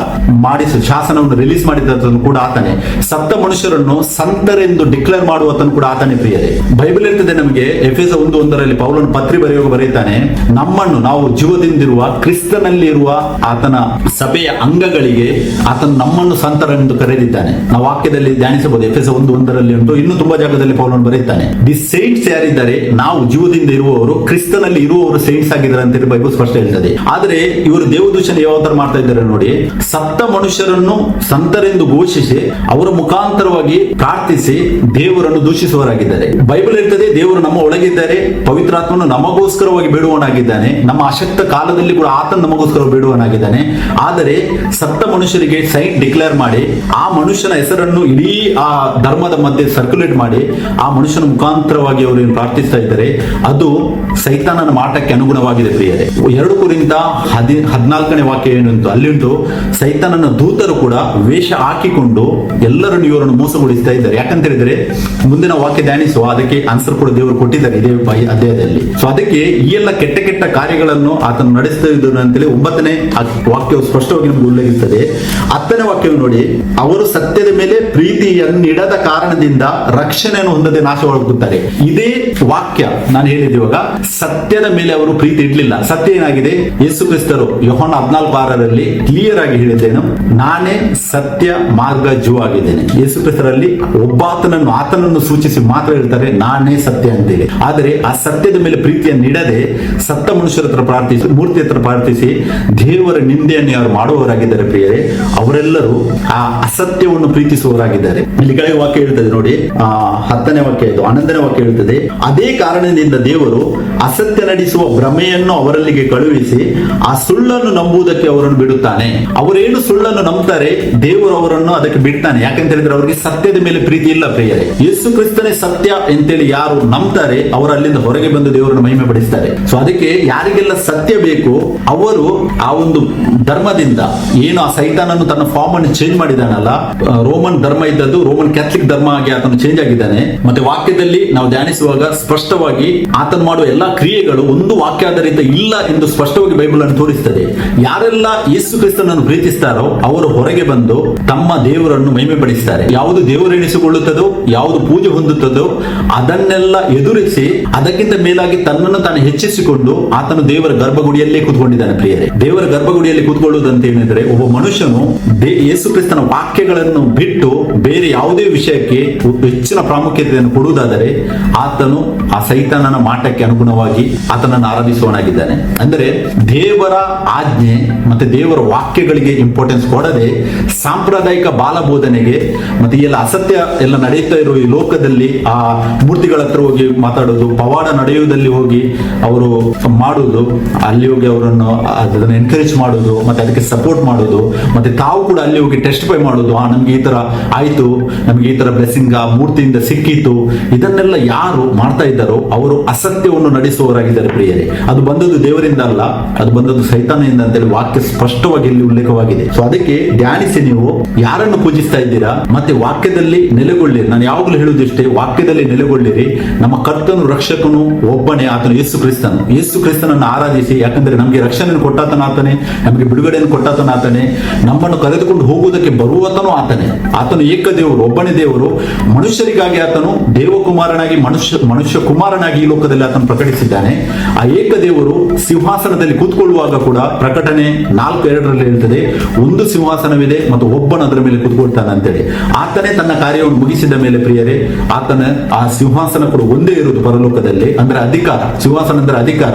ಮಾಡಿಸ, ಶಾಸನವನ್ನು ರಿಲೀಸ್ ಮಾಡಿದ ಕೂಡ ಆತನೇ. ಸತ್ತ ಮನುಷ್ಯರನ್ನು ಸಂತರೆಂದು ಡಿಕ್ಲೇರ್ ಮಾಡುವ ಕೂಡ ಆತನೇ ಪ್ರಿಯರೇ. ಬೈಬಲ್ ಇರ್ತದೆ ನಮಗೆ ಎಫೆಸ ಒಂದು ಒಂದರಲ್ಲಿ ಪೌಲನು ಪತ್ರಿ ಬರೆಯುವ ಬರೆಯುತ್ತಾನೆ ನಮ್ಮನ್ನು ನಾವು ಜೀವದಿಂದಿರುವ ಕ್ರಿಸ್ತನಲ್ಲಿ ಇರುವ ಆತನ ಸಭೆಯ ಅಂಗಗಳಿಗೆ ಆತನ ನಮ್ಮನ್ನು ಸಂತರೆಂದು ಕರೆದಿದ್ದಾನೆ. ನಾವು ವಾಕ್ಯದಲ್ಲಿ ಧ್ಯಾನಿಸಬಹುದು, ಎಫೆಸ ಒಂದು ಒಂದರಲ್ಲಿ ಉಂಟು. ಇನ್ನು ತುಂಬಾ ಜಾಗದಲ್ಲಿ ಪೌಲನು ಬರೆಯುತ್ತಾನೆ ದಿ ಸೈಂಟ್ಸ್ ಯಾರಿದ್ದಾರೆ? ನಾವು ಜೀವದಿಂದ ಇರುವವರು, ಕ್ರಿಸ್ತನಲ್ಲಿ ಇರುವವರು ಸೈಂಟ್ಸ್ ಆಗಿದ್ದಾರೆ ಅಂತ ಹೇಳಿ ಬೈಬಲ್ ಸ್ಪಷ್ಟ ಹೇಳ್ತದೆ. ಆದ್ರೆ ಇವರು ದೇವದೂಷಣೆ ಯಾವ ತರ ಮಾಡ್ತಾ ಇದ್ದಾರೆ ನೋಡಿ, ಸತ್ತ ಮನುಷ್ಯರನ್ನು ಸಂತರೆಂದು ಘೋಷಿಸಿ, ಅವರ ಮುಖಾಂತರವಾಗಿ ಪ್ರಾರ್ಥಿಸಿ ದೇವರನ್ನು ದೂಷಿಸುವವರಾಗಿದ್ದಾರೆ. ಬೈಬಲ್ ಹೇಳ್ತದೆ, ದೇವರು ನಮ್ಮ ಒಳಗಿದ್ದಾರೆ ಪವಿತ್ರಾತ್ಮನು ನಮಗೋಸ್ಕರವಾಗಿ ಬೇಡುವನಾಗಿದ್ದಾನೆ ನಮ್ಮ ಅಶಕ್ತ ಕಾಲದಲ್ಲಿ ಕೂಡ ಆತನ ನಮಗೋಸ್ಕರ ಬೇಡುವನಾಗಿದ್ದಾನೆ ಆದರೆ ಸತ್ತ ಮನುಷ್ಯರಿಗೆ ಸೈಟ್ ಡಿಕ್ಲೇರ್ ಮಾಡಿ, ಆ ಮನುಷ್ಯನ ಹೆಸರನ್ನು ಇಡೀ ಆ ಧರ್ಮದ ಮಧ್ಯೆ ಸರ್ಕ್ಯುಲೇಟ್ ಮಾಡಿ, ಆ ಮನುಷ್ಯನ ಮುಖಾಂತರವಾಗಿ ಅವರು ಏನು ಪ್ರಾರ್ಥಿಸ್ತಾ ಇದ್ದಾರೆ. ಅದು ಸೈತಾನನ ಮಾಟಕ್ಕೆ ಅನುಗುಣವಾಗಿದೆ ಪ್ರಿಯರೇ. ಎರಡು ಕುರಿತ ಹದಿ ಹದಿನಾಲ್ಕನೇ ವಾಕ್ಯ ಏನುಂಟು? ಅಲ್ಲಿ ಉಂಟು ಸೈತಾನನ ದೂತರು ಕೂಡ ವೇಷ ಹಾಕಿಕೊಂಡು ಎಲ್ಲರನ್ನು ಇವರನ್ನು ಮೋಸಗೊಳಿಸ್ತಾ ಇದ್ದಾರೆ. ಯಾಕಂತ ಹೇಳಿದ್ರೆ, ಮುಂದಿನ ವಾಕ್ಯ ಧ್ಯಾನಿಸುವ, ಅದಕ್ಕೆ ಆನ್ಸರ್ ಕೂಡ ದೇವರು ಕೊಟ್ಟಿದ್ದಾರೆ. ಇದೇ ಅಧ್ಯಾಯದಲ್ಲಿ ಸೊ ಅದಕ್ಕೆ ಈ ಎಲ್ಲ ಕೆಟ್ಟ ಕೆಟ್ಟ ಕಾರ್ಯಗಳನ್ನು ಆತನು ನಡೆಸ್ತಾ ಇದ್ದನು ಅಂತೇಳಿ ಒಂಬತ್ತನೇ ವಾಕ್ಯವು ಸ್ಪಷ್ಟವಾಗಿ ನಮ್ಗೆ ಉಲ್ಲೇಖಿಸುತ್ತದೆ ಹತ್ತನೇ ವಾಕ್ಯವು ನೋಡಿ, ಅವರು ಸತ್ಯದ ಮೇಲೆ ಪ್ರೀತಿಯನ್ನಿಡದ ಕಾರಣದಿಂದ ರಕ್ಷಣೆಯನ್ನು ಹೊಂದದೆ ನಾಶವಾಗುತ್ತಾರೆ ಇದೇ ವಾಕ್ಯ ನಾನು ಹೇಳಿದ ಇವಾಗ, ಸತ್ಯದ ಮೇಲೆ ಅವರು ಪ್ರೀತಿ ಇಡ್ಲಿಲ್ಲ. ಸತ್ಯ ಏನಾಗಿದೆ? ಯೇಸು ಕ್ರಿಸ್ತರು ಯೋಹನ್ ಹದಿನಾಲ್ಕು ಆರರಲ್ಲಿ ಕ್ಲಿಯರ್ ಆಗಿ ಹೇಳಿದ್ದೇನು, ನಾನೇ ಸತ್ಯ ಮಾರ್ಗ ಜೀವ ಆಗಿದ್ದೇನೆ. ಯೇಸು ಕ್ರಿಸ್ತರಲ್ಲಿ ಒಬ್ಬಾತನನ್ನು, ಆತನನ್ನು ಸೂಚಿಸಿ ಮಾತ್ರ ಹೇಳ್ತಾರೆ, ನಾನೇ ಸತ್ಯ ಅಂತೇಳಿ. ಆದರೆ ಆ ಸತ್ಯದ ಮೇಲೆ ಪ್ರೀತಿಯನ್ನು ನೀಡದೆ ಸತ್ತ ಮನುಷ್ಯರ ಹತ್ರ ಪ್ರಾರ್ಥಿಸಿ, ಮೂರ್ತಿ ಹತ್ರ ಪ್ರಾರ್ಥಿಸಿ, ದೇವರ ನಿಂದೆಯನ್ನು ಯಾರು ಮಾಡುವವರಾಗಿದ್ದಾರೆ ಪ್ರಿಯರೇ, ಅವರೆಲ್ಲರೂ ಆ ಅಸತ್ಯವನ್ನು ಪ್ರೀತಿಸುವವರಾಗಿದ್ದಾರೆ. ಇಲ್ಲಿ ಕೆಳಗೆ ವಾಕ್ಯ ಹೇಳ್ತದೆ ನೋಡಿ, ಆ ಹತ್ತನೇ ವಾಕ್ಯ ಇದು, ಹನ್ನೊಂದನೇ ವಾಕ್ಯ ಹೇಳ್ತದೆ, ಅದೇ ಕಾರಣದಿಂದ ದೇವರು ಅಸತ್ಯ ನಡೆಸುವ ಭ್ರಮೆಯನ್ನು ಅವರಲ್ಲಿಗೆ ಕಳುಹಿಸಿ, ಆ ಸುಳ್ಳನ್ನು ನಂಬುವುದಕ್ಕೆ ಅವರನ್ನು ಬಿಡುತ್ತಾನೆ. ಅವರೇನು ಸುಳ್ಳನ್ನು ನಂಬ್ತಾರೆ, ದೇವರು ಅವರನ್ನು ಅದಕ್ಕೆ ಬಿಡ್ತಾನೆ. ಯಾಕಂತ ಹೇಳಿದ್ರೆ ಅವರಿಗೆ ಸತ್ಯದ ಮೇಲೆ ಪ್ರೀತಿ ಇಲ್ಲ ಪ್ರಿಯರೇ. ಯೇಸು ಕ್ರಿಸ್ತನೇ ಸತ್ಯ ಅಂತೇಳಿ ಯಾರು ನಂಬ್ತಾರೆ ಅವರು ಅಲ್ಲಿಂದ ಹೊರಗೆ ಬಂದು ದೇವರನ್ನು ಮಹಿಮೆ ಪಡಿಸ್ತಾರೆ ಸೊ ಅದಕ್ಕೆ ಯಾರಿಗೆಲ್ಲ ಸತ್ಯ ಬೇಕು ಅವರು ಆ ಒಂದು ಧರ್ಮದಿಂದ ಏನು ಆ ಸೈತಾನನ್ನು ತನ್ನ ಫಾರ್ಮ್ ಅನ್ನು ಚೇಂಜ್ ಮಾಡಿದಾನಲ್ಲ ರೋಮನ್ ಧರ್ಮ ಇದ್ದದ್ದು ರೋಮನ್ ಕ್ಯಾಥಲಿಕ್ ಧರ್ಮ ಆಗಿ ಆತನು ಚೇಂಜ್ ಆಗಿದ್ದಾನೆ. ಮತ್ತೆ ವಾಕ್ಯದಲ್ಲಿ ನಾವು ಧ್ಯಾನಿಸುವಾಗ ಸ್ಪಷ್ಟವಾಗಿ ಆತನು ಮಾಡುವ ಎಲ್ಲಾ ಕ್ರಿಯೆಗಳು ಒಂದು ವಾಕ್ಯಾಧಾರಿತ ಇಲ್ಲ ಎಂದು ಸ್ಪಷ್ಟವಾಗಿ ಬೈಬಲ್ ಅನ್ನು ತೋರಿಸ್ತದೆ. ಯಾರೆಲ್ಲ ಯೇಸು ಕ್ರಿಸ್ತನನ್ನು ಪ್ರೀತಿಸ್ತಾರೋ ಅವರು ಹೊರಗೆ ಬಂದು ತಮ್ಮ ದೇವರನ್ನು ಮಹಿಮೆ ಪಡಿಸ್ತಾರೆ ಯಾವುದು ದೇವರೆನಿಸಿಕೊಳ್ಳುತ್ತದೋ, ಯಾವುದು ಪೂಜೆ ಹೊಂದುತ್ತದೋ ಅದನ್ನೆಲ್ಲ ಎದುರಿಸಿ ಅದಕ್ಕಿಂತ ಮೇಲಾಗಿ ತನ್ನನ್ನು ತಾನು ಹೆಚ್ಚಿಸಿಕೊಂಡು ಆತನು ದೇವರ ಗರ್ಭಗುಡಿಯಲ್ಲೇ ಕೂತ್ಕೊಂಡಿದ್ದಾನೆ ಪ್ರಿಯರೇ. ದೇವರ ಗರ್ಭಗುಡಿಯಲ್ಲಿ ಕೂತ್ಕೊಳ್ಳುವುದಂತ ಏನಿದ್ರೆ ಒಬ್ಬ ಮನುಷ್ಯನು ಯೇಸು ಕ್ರಿಸ್ತನ ವಾಕ್ಯಗಳನ್ನು ಬಿಟ್ಟು ಬೇರೆ ಯಾವುದೇ ವಿಷಯಕ್ಕೆ ಹೆಚ್ಚಿನ ಪ್ರಾಮುಖ್ಯತೆಯನ್ನು ಕೊಡುವುದಾದರೆ ಆತನು ಆ ಸೈತಾನನ ಮಾಟಕ್ಕೆ ಅನುಗುಣವಾಗಿ ಆತನನ್ನು ಆರಾಧಿಸುವನಾಗಿದ್ದಾನೆ ಅಂದರೆ ದೇವರ ಆಜ್ಞೆ ಮತ್ತೆ ದೇವರ ವಾಕ್ಯಗಳಿಗೆ ಇಂಪಾರ್ಟೆನ್ಸ್ ಕೊಡದೆ ಸಾಂಪ್ರದಾಯಿಕ ಬಾಲಬೋಧನೆಗೆ ಮತ್ತೆ ಎಲ್ಲ ಅಸತ್ಯ ಎಲ್ಲ ನಡೆಯುತ್ತಾ ಇರುವ ಈ ಲೋಕದಲ್ಲಿ ಆ ಮೂರ್ತಿಗಳ ಹತ್ರ ಹೋಗಿ ಮಾತಾಡೋದು ಪವಾಡ ನಡೆಯುವುದಲ್ಲಿ ಹೋಗಿ ಅವರು ಮಾಡುವುದು ಅಲ್ಲಿ ಹೋಗಿ ಅವರನ್ನು ಅದನ್ನು ಎನ್ಕರೇಜ್ ಮಾಡೋದು, ಮತ್ತೆ ಅದಕ್ಕೆ ಸಪೋರ್ಟ್ ಮಾಡೋದು, ಮತ್ತೆ ತಾವು ಕೂಡ ಅಲ್ಲಿ ಹೋಗಿ ಟೆಸ್ಟಿಫೈ ಮಾಡೋದು, ಆ, ನಮ್ಗೆ ಈ ತರ ಆಯ್ತು, ನಮ್ಗೆ ಈ ತರ ಬ್ಲೆಸ್ಸಿಂಗ್ ಆ ಮೂರ್ತಿಯಿಂದ ಸಿಕ್ಕಿತ್ತು. ಇದನ್ನೆಲ್ಲ ಯಾರು ಮಾಡ್ತಾ ಇದ್ದಾರೋ ಅವರು ಅಸತ್ಯವನ್ನು ನಡೆಸುವವರಾಗಿದ್ದಾರೆ ಪ್ರಿಯರೇ. ಅದು ಬಂದದ್ದು ದೇವರಿಂದ ಅಲ್ಲ, ಅದು ಬಂದದ್ದು ಸೈತಾನದಿಂದ ಅಂತೇಳಿ ವಾಕ್ಯ ಸ್ಪಷ್ಟವಾಗಿ ಇಲ್ಲಿ ಉಲ್ಲೇಖವಾಗಿದೆ. ಸೊ ಅದಕ್ಕೆ ಧ್ಯಾನಿಸಿ ನೀವು ಯಾರನ್ನು ಪೂಜಿಸ್ತಾ ಇದ್ದೀರಾ? ಮತ್ತೆ ವಾಕ್ಯದಲ್ಲಿ ನೆಲೆಗೊಳ್ಳಿರಿ ನಾನು ಯಾವಾಗಲೂ ಹೇಳುವುದಿಷ್ಟೇ, ವಾಕ್ಯದಲ್ಲಿ ನೆಲೆಗೊಳ್ಳಿರಿ. ನಮ್ಮ ಕರ್ತನು ರಕ್ಷಕನು ಒಬ್ಬನೇ ಆತನು, ಯೇಸು ಕ್ರಿಸ್ತನು. ಯೇಸು ಕ್ರಿಸ್ತನನ್ನು ಆರಾಧಿಸಿ, ಯಾಕಂದ್ರೆ ನಮಗೆ ರಕ್ಷಣೆಯನ್ನು ಕೊಟ್ಟಾತನ ಆತನೇ ನಮಗೆ ಬಿಡುಗಡೆಯನ್ನು ಕೊಟ್ಟಾತನ ಆತನೇ ನಮ್ಮನ್ನು ಕರೆದುಕೊಂಡು ಹೋಗುವುದಕ್ಕೆ ಬರುವತನು ಆತನೇ. ಆತನು ಏಕ ದೇವರು ಒಬ್ಬನೇ ದೇವರು. ಮನುಷ್ಯರಿಗಾಗಿ ಆತನು ದೇವಕುಮಾರನಾಗಿ, ಮನುಷ್ಯ ಮನುಷ್ಯ ಕುಮಾರನಾಗಿ ಈ ಲೋಕದಲ್ಲಿ ಆತನು ಪ್ರಕಟಿಸಿದ್ದಾನೆ. ಆ ಏಕ ದೇವರು ಸಿಂಹಾಸನದಲ್ಲಿ ಕೂತ್ಕೊಳ್ಳುವಾಗ ಕೂಡ ಪ್ರಕಟಣೆ ನಾಲ್ಕು, ಎರಡರಲ್ಲಿ ಹೇಳ್ತದೆ, ಒಂದು ಸಿಂಹಾಸನವಿದೆ ಮತ್ತು ಒಬ್ಬನ ಅದರ ಮೇಲೆ ಕೂತ್ಕೊಳ್ತಾನೆ ಅಂತೇಳಿ. ಆತನೇ ತನ್ನ ಕಾರ್ಯವನ್ನು ಮುಗಿಸಿದ ಮೇಲೆ ಪ್ರಿಯರೇ, ಆತನ ಆ ಸಿಂಹಾಸನ ಕೂಡ ಒಂದೇ ಇರುವುದು ಪರಲೋಕದಲ್ಲಿ ಅಂದ್ರೆ ಅಧಿಕಾರ ಸಿಂಹಾಸನ ಅಂದ್ರೆ ಅಧಿಕಾರ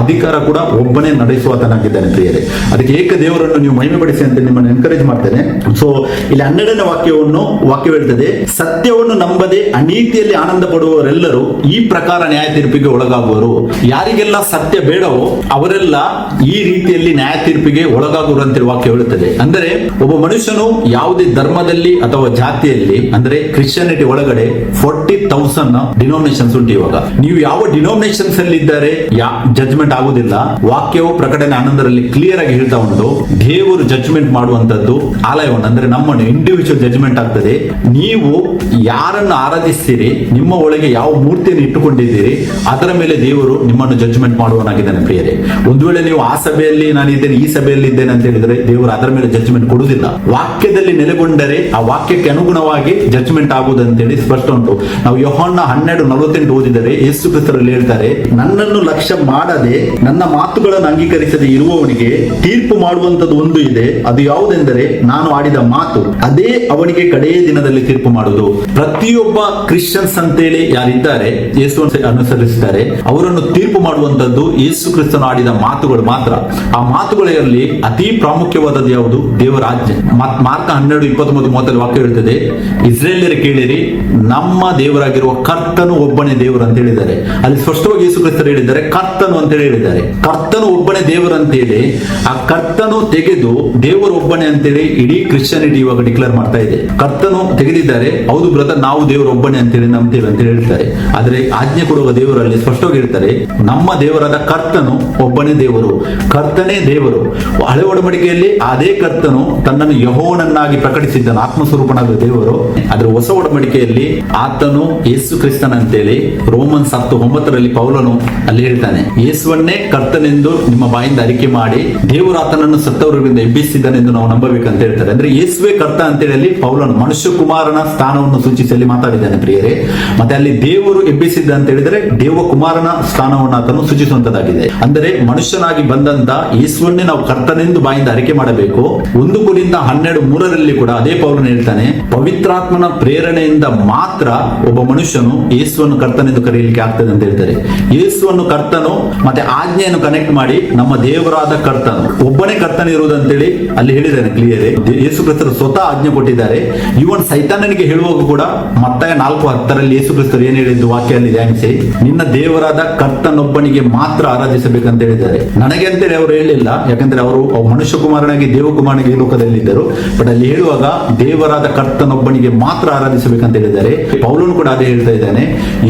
ಅಧಿಕಾರ ಕೂಡ ಒಬ್ಬನೇ ನಡೆಸುವತನಾಗಿದ್ದಾನೆ ಪ್ರಿಯರೇ ಅದಕ್ಕೆ ಏಕ ದೇವರನ್ನು ನೀವು ಮಹಿಮೆ ಪಡಿಸಿ ಅಂತ ನಿಮ್ಮನ್ನು ಎನ್ಕರೇಜ್ ಮಾಡ್ತೇನೆ. ಸೊ ಇಲ್ಲಿ ಹನ್ನೆರಡನೇ ವಾಕ್ಯವನ್ನು, ವಾಕ್ಯ ಹೇಳ್ತದೆ, ಸತ್ಯವನ್ನು ನಂಬದೆ ಅನೀತಿಯಲ್ಲಿ ಆನಂದ ಪಡುವವರೆಲ್ಲರೂ ಈ ಪ್ರಕಾರ ನ್ಯಾಯ ತೀರ್ಪಿಗೆ ಒಳಗಾಗುವರು. ಯಾರಿಗೆಲ್ಲ ಸತ್ಯ ಬೇಡವೋ ಅವರೆಲ್ಲ ಈ ರೀತಿಯಲ್ಲಿ ನ್ಯಾಯ ತೀರ್ಪಿಗೆ ಒಳಗಾಗುವರು ಅಂತ ವಾಕ್ಯ ಹೇಳುತ್ತದೆ. ಅಂದರೆ, ಒಬ್ಬ ಮನುಷ್ಯನು ಯಾವುದೇ ಧರ್ಮದಲ್ಲಿ ಅಥವಾ ಜಾತಿಯಲ್ಲಿ, ಅಂದ್ರೆ ಕ್ರಿಶ್ಚಿಯಾನಿಟಿ ಒಳಗಡೆ ಫೋರ್ಟಿ ತೌಸಂಡ್ ಡಿನೋಮಿನೇಷನ್ಸ್ ಉಂಟು ಇವಾಗ ನೀವು ಯಾವ ಡಿನೋಮಿನೇಷನ್ಸ್ ಅಲ್ಲಿ ಇದ್ದಾರೆ ಜಜ್ಮೆಂಟ್ ಆಗುದಿಲ್ಲ. ವಾಕ್ಯವು ಪ್ರಕಟಣೆ ಹನ್ನೊಂದರಲ್ಲಿ ಕ್ಲಿಯರ್ ಆಗಿ ಹೇಳ್ತಾ ಉಂಟು. ದೇವರು ಜಜ್ಮೆಂಟ್ ಮಾಡುವಂತದ್ದು ಆಲಯವನ್ನು, ಅಂದ್ರೆ ನಮ್ಮನ್ನು ಇಂಡಿವಿಜುವಲ್ ಜಜ್ಮೆಂಟ್ ಆಗ್ತದೆ. ನೀವು ಯಾರನ್ನು ಆರಾಧಿಸ್ತೀರಿ, ನಿಮ್ಮ ಒಳಗೆ ಯಾವ ಮೂರ್ತಿಯನ್ನು ಇಟ್ಟುಕೊಂಡಿದ್ದೀರಿ, ಅದರ ಮೇಲೆ ದೇವರು ನಿಮ್ಮನ್ನು ಜಜ್ಮೆಂಟ್ ಮಾಡುವನಾಗಿದ್ದಾನೆ ಪ್ರಿಯರೇ. ಒಂದು ವೇಳೆ ನೀವು ಆ ಸಭೆಯಲ್ಲಿ ನಾನು ಇದ್ದೇನೆ, ಈ ಸಭೆಯಲ್ಲಿ ಇದ್ದೇನೆ ಅಂತ ಹೇಳಿದ್ರೆ ದೇವರು ಅದರ ಮೇಲೆ ಜಡ್ಜ್ಮೆಂಟ್ ಕೊಡುವುದಿಲ್ಲ. ವಾಕ್ಯದಲ್ಲಿ ನೆಲೆಗೊಂಡರೆ ಆ ವಾಕ್ಯಕ್ಕೆ ಅನುಗುಣವಾಗಿ ಜಡ್ಜ್ಮೆಂಟ್ ಆಗುವುದಂತೇಳಿ ಸ್ಪಷ್ಟ ಉಂಟು. ನಾವು ಯೋಹಣ್ಣ ಹನ್ನೆರಡು ನಲವತ್ತೆಂಟು ಓದಿದರೆ ಯೇಸು ಕ್ರಿಸ್ತರಲ್ಲಿ ಹೇಳ್ತಾರೆ ನನ್ನನ್ನು ಲಕ್ಷ್ಯ ಮಾಡದೆ, ನನ್ನ ಮಾತುಗಳನ್ನು ಅಂಗೀಕರಿಸದೆ ಇರುವವನಿಗೆ ತೀರ್ಪು ಮಾಡುವಂತದ್ದು ಒಂದು ಇದೆ. ಅದು ಯಾವುದೆಂದರೆ, ನಾನು ಆಡಿದ ಮಾತು. ಅದೇ ಅವನಿಗೆ ಕಡೆಯ ದಿನದಲ್ಲಿ ತೀರ್ಪು ಮಾಡುವುದು. ಪ್ರತಿಯೊಬ್ಬ ಕ್ರಿಶ್ಚಿಯನ್ಸ್ ಅಂತೇಳಿ ಯಾರಿದ್ದಾರೆ ಯೇಸು ಅನುಸರಿಸಿದ್ದಾರೆ, ಅವರನ್ನು ತೀರ್ಪು ಮಾಡುವಂತದ್ದು ಯೇಸು ಕ್ರಿಸ್ತನು ಆಡಿದ ಮಾತುಗಳು ಮಾತ್ರ. ಆ ಮಾತುಗಳಲ್ಲಿ ಅತಿ ಪ್ರಾಮುಖ್ಯವಾದದ್ದು ಯಾವುದು? ದೇವರ ರಾಜ್ಯ ಮತ್- ಮಾರ್ಕ ಹನ್ನೆರಡು ಇಪ್ಪತ್ತೊಂಬತ್ತು ಮೂವತ್ತಲ್ಲಿ ವಾಕ್ಯ ಹೇಳ್ತದೆ ಇಸ್ರೇಲಿಯರು ಕೇಳಿರಿ, ನಮ್ಮ ದೇವರಾಗಿರುವ ಕರ್ತನು ಒಬ್ಬನೇ ದೇವರು ಅಂತ ಹೇಳಿದ್ದಾರೆ ಅಲ್ಲಿ ಸ್ಪಷ್ಟವಾಗಿ ಯೇಸು ಕ್ರಿಸ್ತರು ಹೇಳಿದ್ದಾರೆ, ಕರ್ತನು ಅಂತ ಹೇಳಿದ್ದಾರೆ. ಕರ್ತನು ಒಬ್ಬನೇ ದೇವರು ಅಂತೇಳಿ, ಆ ಕರ್ತನು ತೆಗೆದು ದೇವರು ಒಬ್ಬನೇ ಅಂತೇಳಿ ಇಡೀ ಕ್ರಿಶ್ಚಿಯಾನಿಟಿ ಇವಾಗ ಡಿಕ್ಲೇರ್ ಮಾಡ್ತಾ ಇದೆ. ಕರ್ತನು ತೆಗೆದಿದ್ದಾರೆ, ಹೌದು ಬ್ರದರ್, ನಾವು ದೇವರು ಒಬ್ಬನೇ ಅಂತೇಳಿ ನಂಬ್ತೇವೆ ಅಂತ ಹೇಳ್ತಾರೆ. ಆದ್ರೆ ಆಜ್ಞೆ ಕೊಡುವ ದೇವರಲ್ಲಿ ಸ್ಪಷ್ಟವಾಗಿ ಹೇಳ್ತಾರೆ, ನಮ್ಮ ದೇವರಾದ ಕರ್ತನು ಒಬ್ಬನೇ ದೇವರು, ಕರ್ತನೇ ದೇವರು. ಹಳೆ ಒಡಂಬಡಿಕೆಯಲ್ಲಿ ಅದೇ ಕರ್ತನು ತನ್ನನ್ನು ಯಹೋನನ್ನಾಗಿ ಪ್ರಕಟಿಸಿದ್ದನು, ಆತ್ಮಸ್ವರೂಪನಾದ ದೇವರು. ಆದ್ರೆ ಹೊಸ ಒಡಂಬಡಿಕೆಯಲ್ಲಿ ಆತನು ಯೇಸು ಕ್ರಿಸ್ತನ್ ಅಂತೇಳಿ ರೋಮನ್ ಹತ್ತು ಒಂಬತ್ತರಲ್ಲಿ ಪೌಲನು ಅಲ್ಲಿ ಹೇಳ್ತಾನೆ ಯೇಸುವನ್ನೇ ಕರ್ತನೆಂದು ನಿಮ್ಮ ಬಾಯಿಂದ ಅರಿಕೆ ಮಾಡಿ, ದೇವರು ಆತನನ್ನು ಸತ್ತವರಿಂದ ಎಬ್ಬಿಸಿದನೆಂದು ನಾವು ನಂಬಬೇಕಂತ ಹೇಳ್ತಾರೆ. ಅಂದ್ರೆ ಯೇಸುವೆ ಕರ್ತ ಅಂತ ಹೇಳಿ ಪೌಲನು ಮನುಷ್ಯ ಕುಮಾರನ ಸ್ಥಾನವನ್ನು ಸೂಚಿಸಲಿ ಮಾತಾಡಿದ್ದಾನೆ ಪ್ರಿಯರೇ. ಮತ್ತೆ ಅಲ್ಲಿ ದೇವರು ಎಬ್ಬಿಸಿದ್ದ ಅಂತ ಹೇಳಿದ್ರೆ ದೇವ ಕುಮಾರನ ಸ್ಥಾನವನ್ನು ಆತನು ಸೂಚಿಸುವಂತದ್ದಾಗಿದೆ. ಅಂದರೆ ಮನುಷ್ಯನಾಗಿ ಬಂದಂತ ಯೇಸುವನ್ನೇ ನಾವು ಕರ್ತನೆಂದು ಬಾಯಿಂದ ಅರಿಕೆ ಮಾಡಬೇಕು. ಒಂದು ಕುರಿತ ಹನ್ನೆರಡು ಮೂರರಲ್ಲಿ ಕೂಡ ಅದೇ ಪೌಲನು ಹೇಳ್ತಾನೆ, ಪವಿತ್ರಾತ್ಮನ ಪ್ರೇರಣೆಯಿಂದ ಮಾತ್ರ ಒಬ್ಬ ಮನುಷ್ಯನು ಯೇಸುವನ್ನು ಕರ್ತನೆಂದು ಕರೆಯಲಿಕ್ಕೆ ಆಗ್ತದೆ ಅಂತ ಹೇಳ್ತಾರೆ. ಯೇಸುವನ್ನು ಕರ್ತನು ಮತ್ತೆ ಆಜ್ಞೆಯನ್ನು ಕನೆಕ್ಟ್ ಮಾಡಿ ನಮ್ಮ ದೇವರಾದ ಕರ್ತನು, ಒಬ್ಬನೇ ಕರ್ತನ ಇರುವುದಂತೇಳಿ ಅಲ್ಲಿ ಹೇಳಿದ್ದಾನೆ ಕ್ಲಿಯರ್ ಯೇಸು ಕ್ರಿಸ್ತರು ಸ್ವತಃ ಆಜ್ಞೆ ಕೊಟ್ಟಿದ್ದಾರೆ. ಇವನ್ ಸೈತಾನನಿಗೆ ಹೇಳುವಾಗ ಕೂಡ ಮತ್ತಾಯ ನಾಲ್ಕು ಹತ್ತರಲ್ಲಿ ಯೇಸು ಕ್ರಿಸ್ತರು ಏನ್ ಹೇಳಿದ್ದು ವಾಕ್ಯದಲ್ಲಿ ಧ್ಯಾನಿಸಿ, ನಿನ್ನ ದೇವರಾದ ಕರ್ತನೊಬ್ಬನಿಗೆ ಮಾತ್ರ ಆರಾಧಿಸಬೇಕಂತ ಹೇಳಿದ್ದಾರೆ. ನನಗೆ ಅಂತೇಳಿ ಅವರು ಹೇಳಿಲ್ಲ, ಯಾಕಂದ್ರೆ ಅವರು ಮನುಷ್ಯ ಕುಮಾರನಾಗಿ ದೇವಕುಮಾರನಿಗೆ ಈ ಲೋಕದಲ್ಲಿ ಇದ್ದರು ಬಟ್ ಅಲ್ಲಿ ಹೇಳುವಾಗ ದೇವರಾದ ಕರ್ತನೊಬ್ಬನಿಗೆ ಮಾತ್ರ ಆರಾಧಿಸಬೇಕಂತ ಹೇಳಿದ್ದಾರೆ. ಪೌಲನು ಕೂಡ ಅದೇ ಹೇಳ್ತಾ ಇದ್ದಾನೆ,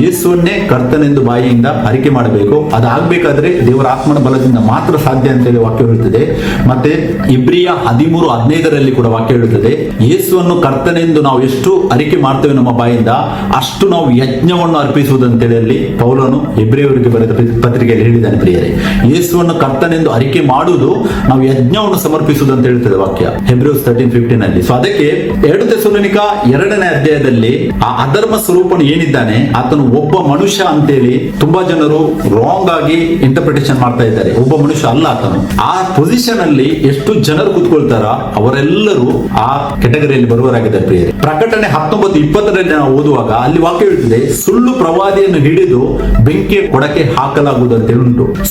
ಯೇಸುವನ್ನೇ ಕರ್ತನೆಂದು ಬಾಯಿಯಿಂದ ಅರಿಕೆ ಮಾಡಬೇಕು. ಅದಾಗಬೇಕಾದ್ರೆ ದೇವರ ಆತ್ಮನ ಬಲದಿಂದ ಮಾತ್ರ ಸಾಧ್ಯ ಅಂತ ಹೇಳಿ ವಾಕ್ಯ ಹೇಳುತ್ತದೆ. ಮತ್ತೆ ಇಬ್ರಿಯ ಹದಿಮೂರು ಹದಿನೈದರಲ್ಲಿ ಕೂಡ ವಾಕ್ಯ ಹೇಳುತ್ತದೆ. ಯೇಸುವನ್ನು ಕರ್ತನೆಂದು ನಾವು ಎಷ್ಟು ಅರಿಕೆ ಮಾಡ್ತೇವೆ ನಮ್ಮ ಬಾಯಿಂದ, ಅಷ್ಟು ನಾವು ಯಜ್ಞವನ್ನು ಅರ್ಪಿಸುವುದಂತೇಳಿ ಅಲ್ಲಿ ಪೌಲನು ಇಬ್ರಿಯವರಿಗೆ ಬರೆದ ಪತ್ರಿಕೆಯಲ್ಲಿ ಹೇಳಿದ್ದಾನೆ ಪ್ರಿಯರೇ. ಯೇಸುವನ್ನು ಕರ್ತನೆಂದು ಅರಿಕೆ ಮಾಡುವುದು ನಾವು ಯಜ್ಞವನ್ನು ಸಮರ್ಪಿಸುವುದಂತ ಅಂತ ಹೇಳ್ತದೆ ವಾಕ್ಯ. ಹೆಬ್ರಿವ್ಸ್ ತರ್ಟೀನ್ ಫಿಫ್ಟೀನ್ ಅಲ್ಲಿ. ಸೊ ಅದಕ್ಕೆ ಎರಡು ತೆಸುನಿಕ ಎರಡನೇ ಅಧ್ಯಾಯದಲ್ಲಿ ಆ ಅಧರ್ಮ ಸ್ವರೂಪನು ಏನಿದ್ದಾನೆ, ಆತನು ಒಬ್ಬ ಮನುಷ್ಯ ಅಂತೇಳಿ ತುಂಬಾ ಜನರು ರಾಂಗ್ ಆಗಿ ಇಂಟರ್ಪ್ರಿಟೇಷನ್ ಮಾಡ್ತಾ ಇದ್ದಾರೆ. ಒಬ್ಬ ಮನುಷ್ಯ ಅಲ್ಲ ಆತನು. ಆ ಪೊಸಿಷನ್ ಅಲ್ಲಿ ಎಷ್ಟು ಜನರು ಕೂತ್ಕೊಳ್ತಾರ ಅವರೆಲ್ಲರೂ ಆ ಕೆಟಗರಿಯಲ್ಲಿ ಬರುವರಾಗಿದ್ದಾರೆ ಪ್ರಿಯರಿ. ಪ್ರಕಟಣೆ ಹತ್ತೊಂಬತ್ತು ಇಪ್ಪತ್ತರಲ್ಲಿ ನಾವು ಓದುವಾಗ ಅಲ್ಲಿ ವಾಕ್ಯ ಹೇಳ್ತಿದೆ, ಸುಳ್ಳು ಪ್ರವಾದಿಯನ್ನು ಹಿಡಿದು ಬೆಂಕಿ ಕೊಡಕ್ಕೆ ಹಾಕಲಾಗುವುದು ಅಂತ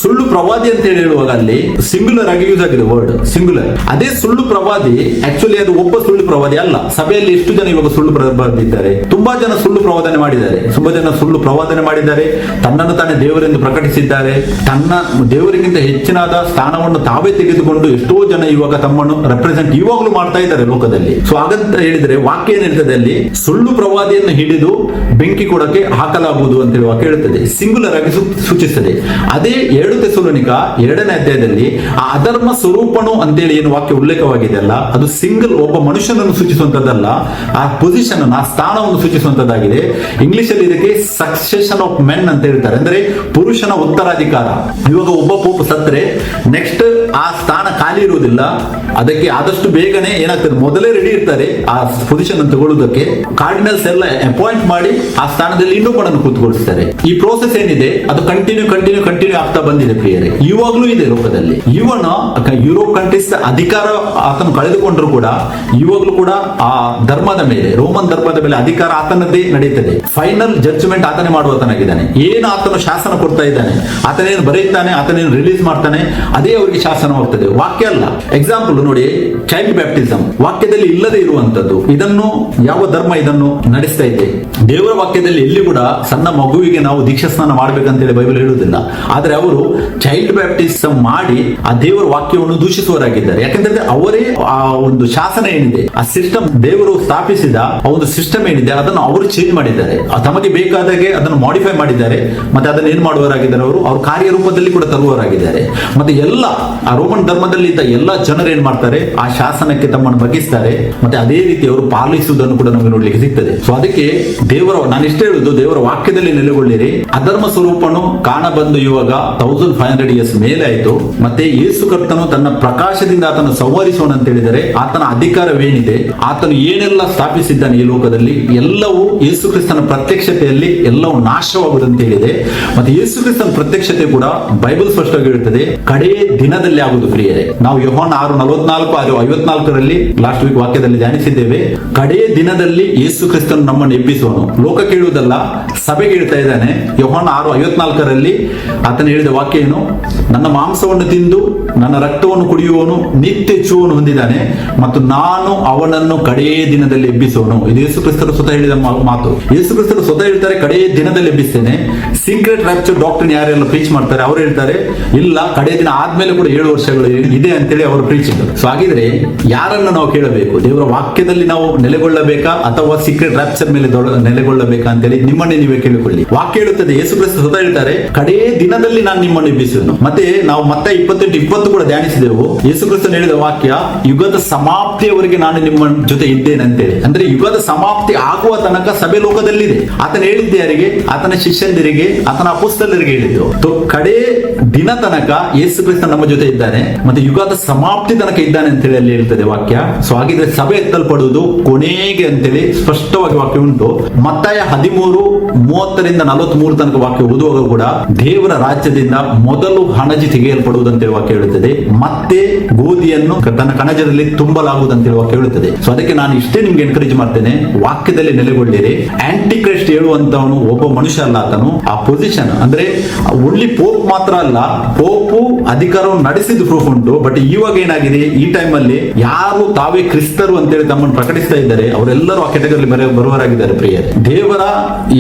ಸುಳ್ಳು ಪ್ರವಾದಿ ಅಂತ ಹೇಳಿ ಹೇಳುವಾಗ ಅಲ್ಲಿ ಸಿಂಗ್ಯುಲರ್ ಆಗಿ ಯೂಸ್ ಆಗಿದೆ ವರ್ಡ್ ಸಿಂಗ್ಯುಲರ್ ಅದೇ ಸುಳ್ಳು ಪ್ರವಾದಿ ಆಕ್ಚುಲಿ ಅದು ಒಬ್ಬ ಸುಳ್ಳು ಪ್ರವಾದಿ ಅಲ್ಲ. ಸಭೆಯಲ್ಲಿ ಎಷ್ಟು ಜನ ಇವಾಗ ಸುಳ್ಳು ಪ್ರವಾದಿ ತುಂಬಾ ಜನ ಸುಳ್ಳು ಪ್ರವಾದನೆ ಮಾಡಿದ್ದಾರೆ. ತುಂಬಾ ಜನ ಸುಳ್ಳು ಪ್ರವಾದನೆ ಮಾಡಿದ್ದಾರೆ. ತನ್ನನ್ನು ತಾನೇ ದೇವರೆಂದು ಪ್ರಕಟಿಸಿದ್ದಾರೆ. ತನ್ನ ದೇವರಿಗಿಂತ ಹೆಚ್ಚಿನಾದ ಸ್ಥಾನವನ್ನು ತಾವೇ ತೆಗೆದುಕೊಂಡು ಎಷ್ಟೋ ಜನ ಇವಾಗ ತಮ್ಮನ್ನು ರೆಪ್ರೆಸೆಂಟ್ ಇವಾಗಲೂ ಮಾಡ್ತಾ ಇದ್ದಾರೆ ಲೋಕದಲ್ಲಿ. ಸೊ ಹಾಗಂತ ಹೇಳಿದ್ರೆ ವಾಕ್ಯ ಏನಿರ್ತದೆ ಅಲ್ಲಿ? ಸುಳ್ಳು ಪ್ರವಾದಿಯನ್ನು ಹಿಡಿದು ಬೆಂಕಿ ಕೊಡಕ್ಕೆ ಹಾಕಲಾಗುವುದು ಅಂತ ಹೇಳಿ ವಾಕ್ಯ ಹೇಳುತ್ತದೆ. ಸಿಂಗುಲರ್ ಆಗಿ ಸೂಚಿಸುತ್ತದೆ. ಅದೇ ಎರಡು ತೆಸುಲನಿಕ ಎರಡನೇ ಅಧ್ಯಾಯದಲ್ಲಿ ಆ ಅಧರ್ಮ ಸ್ವರೂಪನು ಅಂತೇಳಿ ಏನು ವಾಕ್ಯ ಉಲ್ಲೇಖವಾಗಿದೆ ಅಲ್ಲ? ಅದು ಸಿಂಗಲ್ ಒಬ್ಬ ಮನುಷ್ಯನನ್ನು ಸೂಚಿಸುವಂತದ್ದಲ್ಲ ಆ ಪೊಸಿಷನ್ ಆ ಸ್ಥಾನವನ್ನು ಸೂಚಿಸುವಂತದ್ದಾಗಿದೆ ಇಂಗ್ಲಿಷ್ ಅಲ್ಲಿ ಇದಕ್ಕೆ ಸಕ್ಸೆಷನ್ ಆಫ್ ಮೆನ್ ಅಂತ ಹೇಳ್ತಾರೆ. ಅಂದ್ರೆ ಪುರುಷನ ಉತ್ತರಾಧಿಕಾರ. ಇವಾಗ ಒಬ್ಬ ಪೋಪ್ ಸತ್ರೆ ನೆಕ್ಸ್ಟ್ ಆ ಸ್ಥಾನ ಖಾಲಿ ಇರುವುದಿಲ್ಲ. ಅದಕ್ಕೆ ಆದಷ್ಟು ಬೇಗನೆ ಏನಾಗ್ತದೆ? ಮೊದಲೇ ರೆಡಿ ಇರ್ತಾರೆ, ಆ ಪೊಸಿಷನ್ ಅನ್ನು ತಗೊಳ್ಳೋದಕ್ಕೆ ಕಾರ್ಡಿನಲ್ಸ್ ಎಲ್ಲ ಅಪಾಯಿಂಟ್ ಮಾಡಿ ಆ ಸ್ಥಾನದಲ್ಲಿ ಇನ್ನೊಬ್ಬನನ್ನು ಕೂತ್ಕೊಳಿಸ್ತಾರೆ. ಈ ಪ್ರೋಸೆಸ್ ಏನಿದೆ, ಅದು ಕಂಟಿನ್ಯೂ ಕಂಟಿನ್ಯೂ ಕಂಟಿನ್ಯೂ ಆಗ್ತಾ ಬಂದಿದೆ ಪ್ರಿಯರೇ. ಇವಾಗ್ಲೂ ಇದೆ ಲೋಕದಲ್ಲಿ ಇವನ ಯುರೋಪ್ ಕಂಟ್ರೀಸ್ ಅಧಿಕಾರ ಆತನು ಕಳೆದುಕೊಂಡ್ರು ಕೂಡ, ಇವಾಗ್ಲೂ ಕೂಡ ಆ ಧರ್ಮದ ಮೇಲೆ, ರೋಮನ್ ಧರ್ಮದ ಮೇಲೆ ಅಧಿಕಾರ ಆತನದ್ದೇ ನಡೆಯುತ್ತದೆ. ಫೈನಲ್ ಜಡ್ಜ್ಮೆಂಟ್ ಆತನೇ ಮಾಡುವತನಾಗಿದ್ದಾನೆ. ಏನು ಆತನು ಶಾಸನ ಕೊಡ್ತಾ ಇದ್ದಾನೆ? ಆತನೇನು ಬರೆಯುತ್ತಾನೆ? ಆತನೇನು ರಿಲೀಸ್ ಮಾಡ್ತಾನೆ? ಅದೇ ಅವರಿಗೆ ಶಾಸನವಾಗ್ತದೆ. ವಾಕ್ಯ ಅಲ್ಲ. ಎಕ್ಸಾಂಪಲ್ ನೋಡಿ ಚೈಲ್ಡ್ ಬ್ಯಾಪ್ಟಿಸಮ್ ವಾಕ್ಯದಲ್ಲಿ ಇಲ್ಲದೆ ಇರುವಂತದ್ದು. ಇದನ್ನು, ಯಾವ ಧರ್ಮ ಇದನ್ನು ನಡೆಸ್ತಾ ಇದೆ? ದೇವರ ವಾಕ್ಯದಲ್ಲಿ ಎಲ್ಲಿ ಕೂಡ ಸಣ್ಣ ಮಗುವಿಗೆ ನಾವು ದೀಕ್ಷಾ ಸ್ನಾನ ಮಾಡ್ಬೇಕಂತೇಳಿ ಬೈಬಲ್ ಹೇಳುವುದಿಲ್ಲ. ಆದ್ರೆ ಅವರು ಚೈಲ್ಡ್ ಬ್ಯಾಪ್ಟಿಸಮ್ ಮಾಡಿ ಆ ದೇವರ ವಾಕ್ಯವನ್ನು ದೂಷಿಸುವರಾಗಿದ್ದಾರೆ ಯಾಕಂದ್ರೆ ಅವರೇ ಆ ಒಂದು ಶಾಸನ ಏನಿದೆ? ಆ ಸಿಸ್ಟಮ್ ದೇವರು ಸ್ಥಾಪಿಸಿದ ಆ ಒಂದು ಸಿಸ್ಟಮ್ ಏನಿದೆ, ಅದನ್ನು ಅವರು ಚೇಂಜ್ ಮಾಡಿದ್ದಾರೆ. ತಮಗೆ ಬೇಕಾದಾಗೆ ಅದನ್ನು ಮಾಡಿಫೈ ಮಾಡಿದ್ದಾರೆ. ಮತ್ತೆ ಅದನ್ನು ಏನ್ ಮಾಡುವರಾಗಿದ್ದಾರೆ ಅವರು? ಅವ್ರ ಕಾರ್ಯರೂಪದಲ್ಲಿ ಕೂಡ ತರುವವರಾಗಿದ್ದಾರೆ. ಮತ್ತೆ ಎಲ್ಲ ಆ ರೋಮನ್ ಧರ್ಮದಲ್ಲಿ ಇದ್ದ ಎಲ್ಲ ಜನರು ಏನ್ ಮಾಡ್ತಾರೆ? ಆ ಶಾಸನಕ್ಕೆ ತಮ್ಮನ್ನು ಬಗ್ಗಿಸ್ತಾರೆ. ಮತ್ತೆ ಅದೇ ರೀತಿ ಅವರು ಪಾಲಿಸುವುದನ್ನು ಕೂಡ ನಮಗೆ ನೋಡ್ಲಿಕ್ಕೆ ಸಿಗ್ತದೆ. ಸೊ ಅದಕ್ಕೆ ದೇವರ, ನಾನು ಇಷ್ಟ ಹೇಳುದು ದೇವರ ವಾಕ್ಯದಲ್ಲಿ ನೆಲೆಗೊಳ್ಳಿರಿ. ಅಧರ್ಮ ಸ್ವರೂಪನು ಕಾಣಬಂದು ಇವಾಗ ತೌಸಂಡ್ ಇಯರ್ಸ್ ಮೇಲೆ ಆಯ್ತು. ಮತ್ತೆ ಯೇಸು ಕರ್ತನು ತನ್ನ ಪ್ರಕಾಶದಿಂದ ಆತನ ಸಂವರಿಸೋಣ ಅಂತ ಹೇಳಿದರೆ ಆತನ ಅಧಿಕಾರವೇನಿದೆ? ಆತನು ಏನೆಲ್ಲ ಸ್ಥಾಪಿಸಿದ್ದಾನೆ ಈ ಲೋಕದಲ್ಲಿ? ಎಲ್ಲವೂ ಯೇಸು ಕ್ರಿಸ್ತನ ಪ್ರತ್ಯಕ್ಷತೆಯಲ್ಲಿ ಎಲ್ಲವೂ ನಾಶವಾಗುವುದಂತ ಹೇಳಿದೆ. ಮತ್ತೆ ಯೇಸು ಕ್ರಿಸ್ತನ ಪ್ರತ್ಯಕ್ಷತೆ ಕೂಡ ಬೈಬಲ್ ಸ್ಪಷ್ಟವಾಗಿ ಹೇಳುತ್ತದೆ. ಕಡೇ ದಿನದಲ್ಲಿ ಆಗುವುದು ಪ್ರಿಯರೇ. ನಾವು ಯೋಹಾನ್ ಆರು ನಲವತ್ನಾಲ್ಕು ಆರು ಐವತ್ನಾಲ್ಕರಲ್ಲಿ ಲಾಸ್ಟ್ ವೀಕ್ ವಾಕ್ಯದಲ್ಲಿ ಧ್ಯಾನಿಸಿದ್ದೇವೆ. ಕಡೇ ದಿನದಲ್ಲಿ ಯೇಸು ಕ್ರಿಸ್ತನು ನಮ್ಮನ್ನು ಎಬ್ಬಿಸುವನು. ಲೋಕ ಕೇಳುವುದಲ್ಲ, ಸಭೆಗೆ ಹೇಳ್ತಾ ಇದ್ದಾನೆ. ಯೋಹಾನ್ ಆರು ಐವತ್ನಾಲ್ಕರಲ್ಲಿ ಆತನು ಹೇಳಿದ ವಾಕ್ಯ ಏನು ನನ್ನ ಮಾಂಸವನ್ನು ತಿಂದು ನನ್ನ ರಕ್ತವನ್ನು ಕುಡಿಯುವವನು ನಿತ್ಯ ಜೀವವನ್ನು ಹೊಂದಿದ್ದಾನೆ ಮತ್ತು ನಾನು ಅವನನ್ನು ಕಡೆಯ ದಿನದಲ್ಲಿ ಎಬ್ಬಿಸುವನು. ಇದು ಯೇಸು ಕ್ರಿಸ್ತರು ಸ್ವತಃ ಹೇಳಿದ ಮಾತು. ಯೇಸು ಕ್ರಿಸ್ತರು ಸ್ವತಃ ಹೇಳ್ತಾರೆ, ಕಡೆಯ ದಿನದಲ್ಲಿ ಎಬ್ಬಿಸ್ತೇನೆ. ಸೀಕ್ರೆಟ್ ರ್ಯಾಪ್ಚರ್ ಡಾಕ್ಟರ್ ಯಾರೆಲ್ಲ ಪೀಚ್ ಮಾಡ್ತಾರೆ, ಅವರು ಹೇಳ್ತಾರೆ, ಇಲ್ಲ, ಕಡೆಯ ದಿನ ಆದ್ಮೇಲೆ ಕೂಡ ಏಳು ವರ್ಷಗಳು ಇದೆ ಅಂತೇಳಿ ಅವರು ಪ್ರೀತಿಸಿದರು ಸೊ ಹಾಗಿದ್ರೆ ಯಾರನ್ನು ನಾವು ಕೇಳಬೇಕು? ದೇವರ ವಾಕ್ಯದಲ್ಲಿ ನಾವು ನೆಲೆಗೊಳ್ಳಬೇಕಾ ಅಥವಾ ಸೀಕ್ರೆಟ್ ರ್ಯಾಪ್ಚರ್ ಮೇಲೆ ನೆಲೆಗೊಳ್ಳಬೇಕಾ ಅಂತೇಳಿ ನಿಮ್ಮನ್ನೇ ನೀವೇ ಕೇಳಿಕೊಳ್ಳಿ. ವಾಕ್ಯ ಹೇಳುತ್ತದೆ ಯೇಸು ಕ್ರಿಸ್ತ ಸ್ವತಃ ಹೇಳ್ತಾರೆ, ಕಡೇ ದಿನದಲ್ಲಿ ನಾನು ನಿಮ್ಮನ್ನು ಇಬ್ಬಿಸಿದ್ನು ಮತ್ತೆ ನಾವು ಮತ್ತೆ ಇಪ್ಪತ್ತೆಂಟು ಇಪ್ಪತ್ತು ಕೂಡ ಧ್ಯಾನಿಸಿದೆವು. ಯೇಸು ಕ್ರಿಸ್ತ ಹೇಳಿದ ವಾಕ್ಯ, ಯುಗದ ಸಮಾಪ್ತಿಯವರೆಗೆ ನಾನು ನಿಮ್ಮ ಜೊತೆ ಇದ್ದೇನೆ ಅಂತೇಳಿ. ಅಂದ್ರೆ ಯುಗದ ಸಮಾಪ್ತಿ ಆಗುವ ತನಕ ಸಭೆ ಲೋಕದಲ್ಲಿದೆ. ಆತನ ಹೇಳಿದ್ದೆ ಯಾರಿಗೆ? ಆತನ ಶಿಷ್ಯಂದಿರಿಗೆ, ಆತನ ಅಪುಸ್ತಲರಿಗೆ ಹೇಳಿದ್ದು. ಕಡೇ ದಿನ ತನಕ ಯೇಸು ಕ್ರಿಸ್ತ ನಮ್ಮ ಜೊತೆ ಇದ್ದಾನೆ ಮತ್ತೆ ಯುಗದ ಸಮಾಪ್ತಿ ತನಕ ಇದ್ದಾನೆ ಅಂತೇಳಿ ಅಲ್ಲಿ ಹೇಳ್ತದೆ ವಾಕ್ಯ. ಸೊ ಹಾಗಿದ್ರೆ ಸಭೆ ಎತ್ತಲ್ಪಡುವುದು ಕೊನೆಗೆ ಅಂತೇಳಿ ಸ್ಪಷ್ಟವಾಗಿ ವಾಕ್ಯ ಉಂಟು. ಮತ್ತಾಯ ಹದಿಮೂರು, ಮೂವತ್ತರಿಂದ ನಲವತ್ತ್ ಮೂರು ತನಕ ವಾಕ್ಯ ಓದುವಾಗ ಕೂಡ ದೇವರ ರಾಜ್ಯದಿಂದ ಮೊದಲು ಹಣಜಿ ತೆಗೆಯಲ್ಪಡುವುದಂತೇಳಿ ವಾಕ್ಯ ಹೇಳುತ್ತದೆ. ಮತ್ತೆ ಗೋಧಿಯನ್ನು ತನ್ನ ಕಣಜದಲ್ಲಿ ತುಂಬಲಾಗುವುದಂತೇಳಿ ವಾಕ್ಯ ಹೇಳುತ್ತದೆ. ಸೊ ಅದಕ್ಕೆ ನಾನು ಇಷ್ಟೇ ನಿಮ್ಗೆ ಎನ್ಕರೇಜ್ ಮಾಡ್ತೇನೆ. ವಾಕ್ಯದಲ್ಲಿ ನೆಲೆಗೊಳ್ಳಿರಿ. ಆಂಟಿ ಕ್ರೆಸ್ಟ್ ಹೇಳುವಂತವನು ಒಬ್ಬ ಮನುಷ್ಯ ಅಲ್ಲ ಆತನು. ಆ ಪೊಸಿಷನ್ ಅಂದ್ರೆ ಒಳ್ಳಿ ಪೋಪ್ ಮಾತ್ರ ಅಲ್ಲ ಪೋಪು ಅಧಿಕಾರವನ್ನು ನಡೆಸಿದ ಪ್ರೂಫ್ ಉಂಟು ಬಟ್ ಇವಾಗ ಏನಾಗಿದೆ? ಈ ಟೈಮ್ ಅಲ್ಲಿ ಯಾರು ತಾವೇ ಕ್ರಿಸ್ತರು ಅಂತೇಳಿ ತಮ್ಮನ್ನು ಪ್ರಕಟಿಸ್ತಾ ಇದ್ದಾರೆ, ಅವರೆಲ್ಲರೂ ಆ ಕೆಟಗರಿ ಬರುವರಾಗಿದ್ದಾರೆ ಪ್ರಿಯರ್. ದೇವರ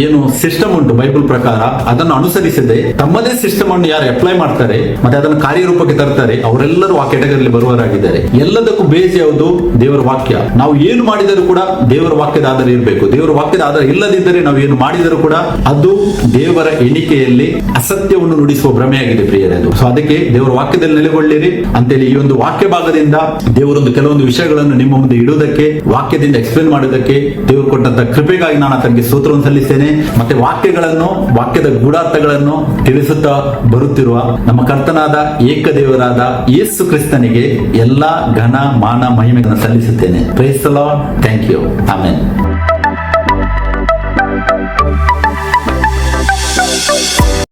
ಏನು ಸಿಸ್ಟಮ್ ಉಂಟು ಬೈಬಲ್ ಪ್ರಕಾರ, ಅದನ್ನು ಅನುಸರಿಸದೆ ತಮ್ಮದೇ ಸಿಸ್ಟಮ್ ಅನ್ನು ಯಾರು ಅಪ್ಲೈ ಮಾಡ್ತಾರೆ, ಮತ್ತೆ ಅದನ್ನು ಕಾರ್ಯರೂಪಕ್ಕೆ ತರ್ತಾರೆ, ಅವರೆಲ್ಲರೂ ಆ ಕೆಟಗರಿಯಲ್ಲಿ ಬರುವರಾಗಿದ್ದಾರೆ ಎಲ್ಲದಕ್ಕೂ ಬೇಸ್ ಯಾವುದು? ದೇವರ ವಾಕ್ಯ. ನಾವು ಏನು ಮಾಡಿದರೂ ಕೂಡ ದೇವರ ವಾಕ್ಯದ ಆಧಾರ ಇರಬೇಕು. ದೇವರ ವಾಕ್ಯದ ಆಧಾರ ಇಲ್ಲದಿದ್ದರೆ ನಾವು ಏನು ಮಾಡಿದರೂ ಕೂಡ ಅದು ದೇವರ ಎಣಿಕೆಯಲ್ಲಿ ಅಸತ್ಯವನ್ನು ನುಡಿಸುವ ಭ್ರಮೆಯಾಗಿದೆ ಪ್ರಿಯರೇ ಅದು ಸೊ ಅದಕ್ಕೆ ದೇವರ ವಾಕ್ಯದಲ್ಲಿ ನೆಲೆಗೊಳ್ಳಿರಿ. ಅಂತೇಳಿ ಈ ಒಂದು ವಾಕ್ಯ ಭಾಗದಿಂದ ದೇವರೊಂದು ಕೆಲವೊಂದು ವಿಷಯಗಳನ್ನು ನಿಮ್ಮ ಮುಂದೆ ಇಡುವುದಕ್ಕೆ, ವಾಕ್ಯದಿಂದ ಎಕ್ಸ್ಪ್ಲೇನ್ ಮಾಡುವುದಕ್ಕೆ ದೇವರು ಕೊಟ್ಟಂತ ಕೃಪೆಗಾಗಿ ನಾನು ಆತನಿಗೆ ಸೂತ್ರವನ್ನು ಸಲ್ಲಿಸ್ತೇನೆ. ಮತ್ತೆ ವಾಕ್ಯಗಳನ್ನು, ವಾಕ್ಯದ ಗೂಢಾರ್ಥಗಳನ್ನು ತಿಳಿಸುತ್ತಾ ಬರುತ್ತಿರುವ ನಮ್ಮ ಕರ್ತನಾದ ಏಕದೇವರಾದ ಯೇಸು ಕ್ರಿಸ್ತನಿಗೆ ಎಲ್ಲಾ ಘನ, ಮಾನ, ಮಹಿಮೆಗಳನ್ನು ಸಲ್ಲಿಸುತ್ತೇನೆ. ಪ್ರೈಸ್ ಥ್ಯಾಂಕ್ ಯು ಆಮೇಲೆ